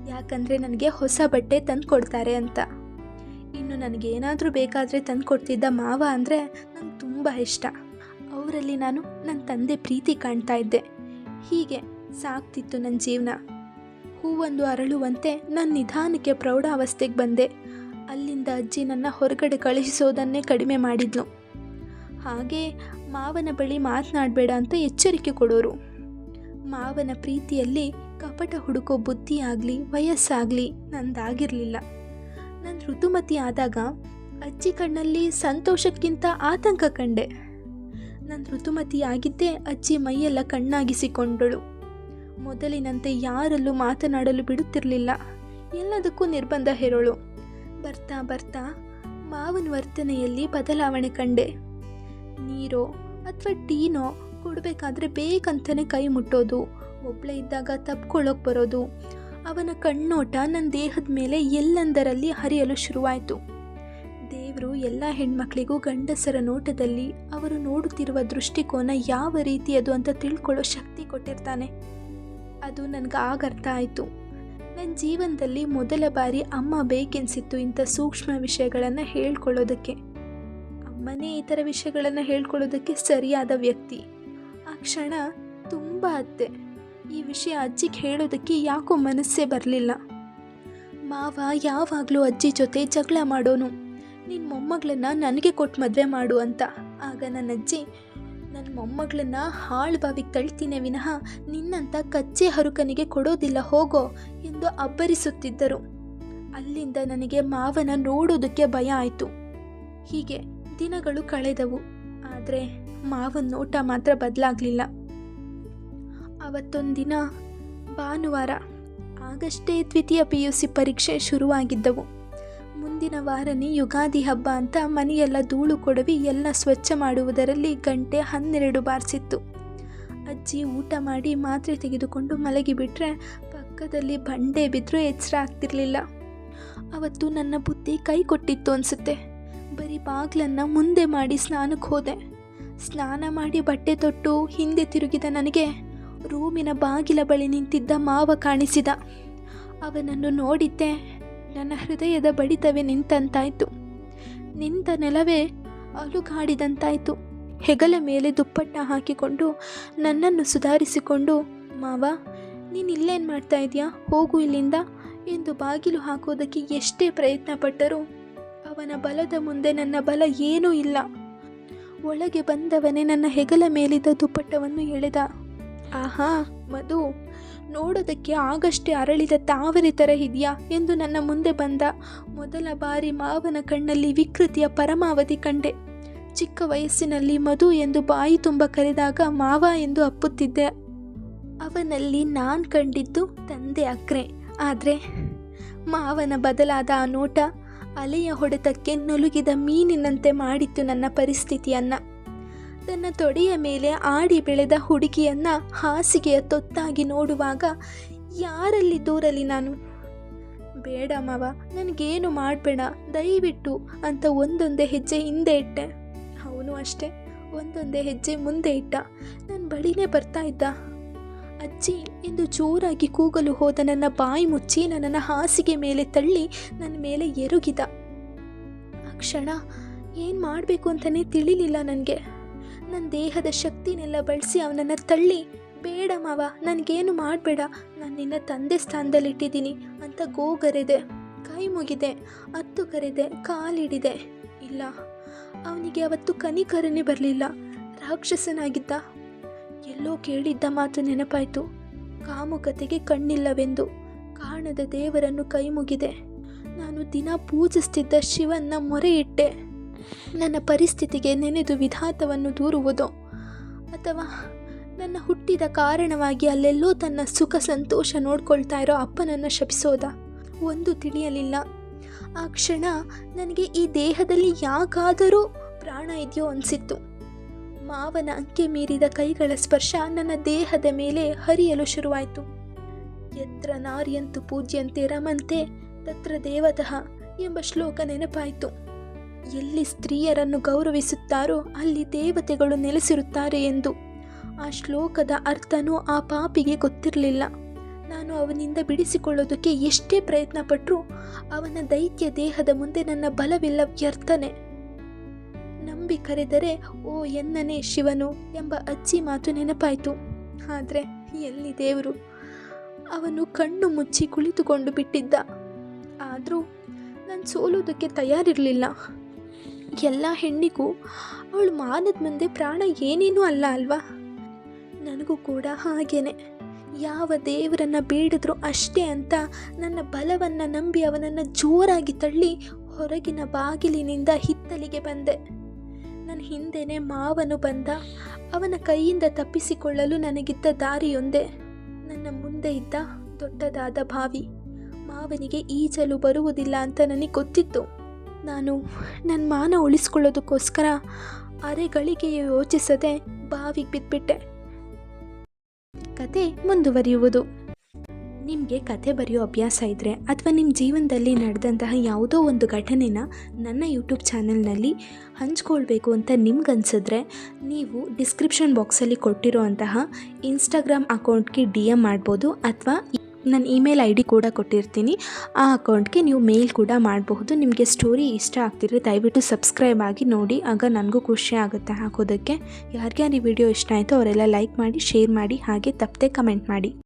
ಯಾಕಂದರೆ ನನಗೆ ಹೊಸ ಬಟ್ಟೆ ತಂದು ಕೊಡ್ತಾರೆ ಅಂತ. ಇನ್ನು ನನಗೇನಾದರೂ ಬೇಕಾದರೆ ತಂದು ಕೊಡ್ತಿದ್ದ ಮಾವ ಅಂದರೆ ನಂಗೆ ತುಂಬ ಇಷ್ಟ. ಅವರಲ್ಲಿ ನಾನು ನನ್ನ ತಂದೆ ಪ್ರೀತಿ ಕಾಣ್ತಾ ಇದ್ದೆ. ಹೀಗೆ ಸಾಕ್ತಿತ್ತು ನನ್ನ ಜೀವನ. ಹೂವೊಂದು ಅರಳುವಂತೆ ನನ್ನ ನಿಧಾನಕ್ಕೆ ಪ್ರೌಢಾವಸ್ಥೆಗೆ ಬಂದೆ. ಅಲ್ಲಿಂದ ಅಜ್ಜಿ ನನ್ನ ಹೊರಗಡೆ ಕಳುಹಿಸೋದನ್ನೇ ಕಡಿಮೆ ಮಾಡಿದ್ಲು. ಹಾಗೆ ಮಾವನ ಬಳಿ ಮಾತನಾಡಬೇಡ ಅಂತ ಎಚ್ಚರಿಕೆ ಕೊಡೋರು. ಮಾವನ ಪ್ರೀತಿಯಲ್ಲಿ ಕಪಟ ಹುಡುಕೋ ಬುದ್ಧಿ ಆಗಲಿ, ವಯಸ್ಸಾಗಲಿ ನಂದಾಗಿರಲಿಲ್ಲ. ನಾನು ಋತುಮತಿ ಆದಾಗ ಅಜ್ಜಿ ಕಣ್ಣಲ್ಲಿ ಸಂತೋಷಕ್ಕಿಂತ ಆತಂಕ ಕಂಡೆ. ನನ್ನ ಋತುಮತಿ ಆಗಿದ್ದೇ ಅಜ್ಜಿ ಮೈಯೆಲ್ಲ ಕಣ್ಣಾಗಿಸಿಕೊಂಡಳು. ಮೊದಲಿನಂತೆ ಯಾರಲ್ಲೂ ಮಾತನಾಡಲು ಬಿಡುತ್ತಿರಲಿಲ್ಲ. ಎಲ್ಲದಕ್ಕೂ ನಿರ್ಬಂಧ ಹೇರೋಳು. ಬರ್ತಾ ಬರ್ತಾ ಮಾವನ ವರ್ತನೆಯಲ್ಲಿ ಬದಲಾವಣೆ ಕಂಡೆ. ನೀರೋ ಅಥವಾ ಟೀನೋ ಕೊಡಬೇಕಾದ್ರೆ ಬೇಕಂತಲೇ ಕೈ ಮುಟ್ಟೋದು. ಒಬ್ಬಳೇ ಇದ್ದಾಗ ತಪ್ಕೊಳ್ಳೋಕೆ ಬರೋದು. ಅವನ ಕಣ್ಣೋಟ ನನ್ನ ದೇಹದ ಮೇಲೆ ಎಲ್ಲೆಂದರಲ್ಲಿ ಹರಿಯಲು ಶುರುವಾಯಿತು. ದೇವರು ಎಲ್ಲ ಹೆಣ್ಮಕ್ಳಿಗೂ ಗಂಡಸರ ನೋಟದಲ್ಲಿ ಅವರು ನೋಡುತ್ತಿರುವ ದೃಷ್ಟಿಕೋನ ಯಾವ ರೀತಿಯದು ಅಂತ ತಿಳ್ಕೊಳ್ಳೋ ಶಕ್ತಿ ಕೊಟ್ಟಿರ್ತಾನೆ. ಅದು ನನಗೆ ಆಗ ಅರ್ಥ ಆಯಿತು. ನನ್ನ ಜೀವನದಲ್ಲಿ ಮೊದಲ ಬಾರಿ ಅಮ್ಮ ಬೇಕೆನ್ಸಿತ್ತು ಇಂಥ ಸೂಕ್ಷ್ಮ ವಿಷಯಗಳನ್ನು ಹೇಳ್ಕೊಳ್ಳೋದಕ್ಕೆ. ಅಮ್ಮನೇ ಈ ಥರ ವಿಷಯಗಳನ್ನು ಹೇಳ್ಕೊಳ್ಳೋದಕ್ಕೆ ಸರಿಯಾದ ವ್ಯಕ್ತಿ. ಆ ಕ್ಷಣ ತುಂಬ ಅತ್ತೆ. ಈ ವಿಷಯ ಅಜ್ಜಿಗೆ ಹೇಳೋದಕ್ಕೆ ಯಾಕೋ ಮನಸ್ಸೇ ಬರಲಿಲ್ಲ. ಮಾವ ಯಾವಾಗಲೂ ಅಜ್ಜಿ ಜೊತೆ ಜಗಳ ಮಾಡೋನು. ನಿನ್ನ ಮೊಮ್ಮಗಳನ್ನ ನನಗೆ ಕೊಟ್ಟು ಮದುವೆ ಮಾಡು ಅಂತ. ಆಗ ನನ್ನ ಅಜ್ಜಿ ನನ್ನ ಮೊಮ್ಮಗಳನ್ನ ಹಾಳು ಬಾವಿಗೆ ತಳ್ತೀನೇ ವಿನಃ ನಿನ್ನಂಥ ಕಚ್ಚೆ ಹರುಕನಿಗೆ ಕೊಡೋದಿಲ್ಲ, ಹೋಗೋ ಎಂದು ಅಬ್ಬರಿಸುತ್ತಿದ್ದರು. ಅಲ್ಲಿಂದ ನನಗೆ ಮಾವನ ನೋಡೋದಕ್ಕೆ ಭಯ ಆಯಿತು. ಹೀಗೆ ದಿನಗಳು ಕಳೆದವು. ಆದರೆ ಮಾವನ ನೋಟ ಮಾತ್ರ ಬದಲಾಗಲಿಲ್ಲ. ಅವತ್ತೊಂದಿನ ಭಾನುವಾರ ಆಗಷ್ಟೇ ದ್ವಿತೀಯ ಪಿ ಯು ಸಿ ಪರೀಕ್ಷೆ ಶುರುವಾಗಿದ್ದವು. ಮುಂದಿನ ವಾರನೇ ಯುಗಾದಿ ಹಬ್ಬ ಅಂತ ಮನೆಯೆಲ್ಲ ಧೂಳು ಕೊಡವಿ ಎಲ್ಲ ಸ್ವಚ್ಛ ಮಾಡುವುದರಲ್ಲಿ ಗಂಟೆ ಹನ್ನೆರಡು ಬಾರಿಸಿತ್ತು. ಅಜ್ಜಿ ಊಟ ಮಾಡಿ ಮಾತ್ರೆ ತೆಗೆದುಕೊಂಡು ಮಲಗಿಬಿಟ್ರೆ ಪಕ್ಕದಲ್ಲಿ ಬಂಡೆ ಬಿದ್ದರೂ ಎಚ್ಚರ ಆಗ್ತಿರ್ಲಿಲ್ಲ. ಅವತ್ತು ನನ್ನ ಬುದ್ಧಿ ಕೈ ಕೊಟ್ಟಿತ್ತು ಅನಿಸುತ್ತೆ. ಬರೀ ಬಾಗ್ಲನ್ನು ಮುಂದೆ ಮಾಡಿ ಸ್ನಾನಕ್ಕೆ ಹೋದೆ. ಸ್ನಾನ ಮಾಡಿ ಬಟ್ಟೆ ತೊಟ್ಟು ಹಿಂದೆ ತಿರುಗಿದ ನನಗೆ ರೂಮಿನ ಬಾಗಿಲ ಬಳಿ ನಿಂತಿದ್ದ ಮಾವ ಕಾಣಿಸಿದ. ಅವನನ್ನು ನೋಡಿದ್ದೆ ನನ್ನ ಹೃದಯದ ಬಡಿತವೇ ನಿಂತಂತಾಯಿತು. ನಿಂತ ನೆಲವೇ ಅಲುಗಾಡಿದಂತಾಯಿತು. ಹೆಗಲ ಮೇಲೆ ದುಪ್ಪಟ್ಟ ಹಾಕಿಕೊಂಡು ನನ್ನನ್ನು ಸುಧಾರಿಸಿಕೊಂಡು, ಮಾವ, ನೀನು ಇಲ್ಲೇನು ಮಾಡ್ತಾ ಇದೆಯಾ? ಹೋಗು ಇಲ್ಲಿಂದ ಎಂದು ಬಾಗಿಲು ಹಾಕೋದಕ್ಕೆ ಎಷ್ಟೇ ಪ್ರಯತ್ನ ಪಟ್ಟರೂ ಅವನ ಬಲದ ಮುಂದೆ ನನ್ನ ಬಲ ಏನೂ ಇಲ್ಲ. ಒಳಗೆ ಬಂದವನೇ ನನ್ನ ಹೆಗಲ ಮೇಲಿದ್ದ ದುಪ್ಪಟ್ಟವನ್ನು ಎಳೆದ. ಆಹಾ, ಮಧು ನೋಡೋದಕ್ಕೆ ಆಗಷ್ಟೇ ಅರಳಿದ ತಾವರೆ ಥರ ಇದೆಯಾ ಎಂದು ನನ್ನ ಮುಂದೆ ಬಂದ ಮೊದಲ ಬಾರಿ ಮಾವನ ಕಣ್ಣಲ್ಲಿ ವಿಕೃತಿಯ ಪರಮಾವಧಿ ಕಂಡೆ. ಚಿಕ್ಕ ವಯಸ್ಸಿನಲ್ಲಿ ಮಧು ಎಂದು ಬಾಯಿ ತುಂಬ ಕರೆದಾಗ ಮಾವ ಎಂದು ಅಪ್ಪುತ್ತಿದ್ದೆ. ಅವನಲ್ಲಿ ನಾನು ಕಂಡಿದ್ದು ತಂದೆ ಅಕ್ರೆ. ಆದರೆ ಮಾವನ ಬದಲಾದ ಆ ನೋಟ ಅಲೆಯ ಹೊಡೆತಕ್ಕೆ ನುಲುಗಿದ ಮೀನಿನಂತೆ ಮಾಡಿತ್ತು ನನ್ನ ಪರಿಸ್ಥಿತಿಯನ್ನು. ತನ್ನ ತೊಡೆಯ ಮೇಲೆ ಆಡಿ ಬೆಳೆದ ಹುಡುಗಿಯನ್ನ ಹಾಸಿಗೆಯ ತೊತ್ತಾಗಿ ನೋಡುವಾಗ, ಯಾರಲ್ಲಿ ದೂರಲಿ ನಾನು? ಬೇಡ ಮಾವ, ನನಗೇನು ಮಾಡಬೇಡ, ದಯವಿಟ್ಟು, ಅಂತ ಒಂದೊಂದೇ ಹೆಜ್ಜೆ ಹಿಂದೆ ಇಟ್ಟೆ. ಅವನು ಅಷ್ಟೇ, ಒಂದೊಂದೇ ಹೆಜ್ಜೆ ಮುಂದೆ ಇಟ್ಟ. ನನ್ನ ಬಳಿನೇ ಬರ್ತಾ ಇದ್ದ. ಅಜ್ಜಿ, ಎಂದು ಜೋರಾಗಿ ಕೂಗಲು ಹೋದ ನನ್ನ ಬಾಯಿ ಮುಚ್ಚಿ ನನ್ನನ್ನು ಹಾಸಿಗೆ ಮೇಲೆ ತಳ್ಳಿ ನನ್ನ ಮೇಲೆ ಎರುಗಿದ. ಆ ಕ್ಷಣ, ಏನು ಮಾಡಬೇಕು ಅಂತಲೇ ತಿಳಿಲಿಲ್ಲ ನನಗೆ. ನನ್ನ ದೇಹದ ಶಕ್ತಿನೆಲ್ಲ ಬಳಸಿ ಅವನನ್ನು ತಳ್ಳಿ. ಬೇಡ ಮಾವ, ನನಗೇನು ಮಾಡಬೇಡ. ನಾನು ನಿನ್ನ ತಂದೆ ಸ್ಥಾನದಲ್ಲಿಟ್ಟಿದ್ದೀನಿ ಅಂತ ಗೋಗರೆದೆ. ಕೈ ಮುಗಿದೆ ಹತ್ತು ಕರೆದೆ, ಕಾಲಿಡಿದೆ. ಇಲ್ಲ, ಅವನಿಗೆ ಅವತ್ತು ಕನಿಕರನೇ ಬರಲಿಲ್ಲ. ರಾಕ್ಷಸನಾಗಿದ್ದ. ಎಲ್ಲೋ ಕೇಳಿದ್ದ ಮಾತು ನೆನಪಾಯಿತು. ಕಾಮುಕತೆಗೆ ಕಣ್ಣಿಲ್ಲವೆಂದು. ಕಾಣದ ದೇವರನ್ನು ಕೈ ಮುಗಿದೆ. ನಾನು ದಿನ ಪೂಜಿಸ್ತಿದ್ದ ಶಿವನ್ನ ಮೊರೆ ಇಟ್ಟೆ ನನ್ನ ಪರಿಸ್ಥಿತಿಗೆ ನೆನೆದು ವಿಧಾತವನ್ನು ದೂರುವುದೋ? ಅಥವಾ ನನ್ನ ಹುಟ್ಟಿದ ಕಾರಣವಾಗಿ ಅಲ್ಲೆಲ್ಲೋ ತನ್ನ ಸುಖ ಸಂತೋಷ ನೋಡ್ಕೊಳ್ತಾ ಇರೋ ಅಪ್ಪನನ್ನು ಶಪಿಸೋದ? ಒಂದು ತಿಳಿಯಲಿಲ್ಲ. ಆ ಕ್ಷಣ ನನಗೆ ಈ ದೇಹದಲ್ಲಿ ಯಾಕಾದರೂ ಪ್ರಾಣ ಇದೆಯೋ ಅನಿಸಿತ್ತು. ಮಾವನ ಅಂಕೆ ಮೀರಿದ ಕೈಗಳ ಸ್ಪರ್ಶ ನನ್ನ ದೇಹದ ಮೇಲೆ ಹರಿಯಲು ಶುರುವಾಯಿತು. ಯತ್ರ ನಾರಿಯಂತು ಪೂಜ್ಯಂತೆ ರಮಂತೆ ತತ್ರ ದೇವತಃ ಎಂಬ ಶ್ಲೋಕ ನೆನಪಾಯಿತು. ಎಲ್ಲಿ ಸ್ತ್ರೀಯರನ್ನು ಗೌರವಿಸುತ್ತಾರೋ ಅಲ್ಲಿ ದೇವತೆಗಳು ನೆಲೆಸಿರುತ್ತಾರೆ ಎಂದು. ಆ ಶ್ಲೋಕದ ಅರ್ಥನೂ ಆ ಪಾಪಿಗೆ ಗೊತ್ತಿರಲಿಲ್ಲ. ನಾನು ಅವನಿಂದ ಬಿಡಿಸಿಕೊಳ್ಳೋದಕ್ಕೆ ಎಷ್ಟೇ ಪ್ರಯತ್ನ ಪಟ್ಟರೂ ಅವನ ದೈತ್ಯ ದೇಹದ ಮುಂದೆ ನನ್ನ ಬಲವಿಲ್ಲ ವ್ಯರ್ಥನೆ. ನಂಬಿ ಕರೆದರೆ, ಓ ಎನ್ನನೆ ಶಿವನು ಎಂಬ ಅಜ್ಜಿ ಮಾತು ನೆನಪಾಯಿತು. ಆದರೆ ಎಲ್ಲಿ ದೇವರು? ಅವನು ಕಣ್ಣು ಮುಚ್ಚಿ ಕುಳಿತುಕೊಂಡು ಬಿಟ್ಟಿದ್ದ. ಆದರೂ ನಾನು ಸೋಲೋದಕ್ಕೆ ತಯಾರಿರಲಿಲ್ಲ. ಎಲ್ಲ ಹೆಣ್ಣಿಗೂ ಅವಳು ಮಾನದ ಮುಂದೆ ಪ್ರಾಣ ಏನೇನೂ ಅಲ್ಲ ಅಲ್ವಾ? ನನಗೂ ಕೂಡ ಹಾಗೇನೆ. ಯಾವ ದೇವರನ್ನು ಬೇಡಿದ್ರು ಅಷ್ಟೇ ಅಂತ ನನ್ನ ಬಲವನ್ನು ನಂಬಿ ಅವನನ್ನು ಜೋರಾಗಿ ತಳ್ಳಿ ಹೊರಗಿನ ಬಾಗಿಲಿನಿಂದ ಹಿತ್ತಲಿಗೆ ಬಂದೆ. ನನ್ನ ಹಿಂದೆನೇ ಮಾವನು ಬಂದ ಅವನ ಕೈಯಿಂದ ತಪ್ಪಿಸಿಕೊಳ್ಳಲು ನನಗಿದ್ದ ದಾರಿಯೊಂದೇ. ನನ್ನ ಮುಂದೆ ಇದ್ದ ದೊಡ್ಡದಾದ ಬಾವಿ. ಮಾವನಿಗೆ ಈಜಲು ಬರುವುದಿಲ್ಲ ಅಂತ ನನಗೆ ಗೊತ್ತಿತ್ತು. ನಾನು ನನ್ನ ಮಾನ ಉಳಿಸ್ಕೊಳ್ಳೋದಕ್ಕೋಸ್ಕರ ಅರೆಗಳಿಗೆ ಯೋಚಿಸದೆ ಬಾವಿಗೆ ಬಿದ್ದುಬಿಟ್ಟೆ ಕತೆ ಮುಂದುವರಿಯುವುದು. ನಿಮಗೆ ಕತೆ ಬರೆಯೋ ಅಭ್ಯಾಸ ಇದ್ದರೆ ಅಥವಾ ನಿಮ್ಮ ಜೀವನದಲ್ಲಿ ನಡೆದಂತಹ ಯಾವುದೋ ಒಂದು ಘಟನೆನ ನನ್ನ ಯೂಟ್ಯೂಬ್ ಚಾನಲ್ನಲ್ಲಿ ಹಂಚ್ಕೊಳ್ಬೇಕು ಅಂತ ನಿಮ್ಗನ್ಸಿದ್ರೆ ನೀವು ಡಿಸ್ಕ್ರಿಪ್ಷನ್ ಬಾಕ್ಸಲ್ಲಿ ಕೊಟ್ಟಿರೋ ಅಂತಹ ಇನ್ಸ್ಟಾಗ್ರಾಮ್ ಅಕೌಂಟ್ಗೆ ಡಿ ಎಂ ಮಾಡ್ಬೋದು ಅಥವಾ ನನ್ನ ಇಮೇಲ್ ಐ ಡಿ ಕೂಡ ಕೊಟ್ಟಿರ್ತೀನಿ. ಆ ಅಕೌಂಟ್ಗೆ ನೀವು ಮೇಲ್ ಕೂಡ ಮಾಡಬಹುದು. ನಿಮಗೆ ಸ್ಟೋರಿ ಇಷ್ಟ ಆಗ್ತಿದ್ರೆ ದಯವಿಟ್ಟು ಸಬ್ಸ್ಕ್ರೈಬ್ ಆಗಿ ನೋಡಿ. ಆಗ ನನಗೂ ಖುಷಿ ಆಗುತ್ತೆ ಹಾಕೋದಕ್ಕೆ. ಯಾರ್ಯಾರು ಈ ವಿಡಿಯೋ ಇಷ್ಟ ಆಯಿತು ಅವರೆಲ್ಲ ಲೈಕ್ ಮಾಡಿ, ಶೇರ್ ಮಾಡಿ, ಹಾಗೆ ತಪ್ಪದೆ ಕಮೆಂಟ್ ಮಾಡಿ.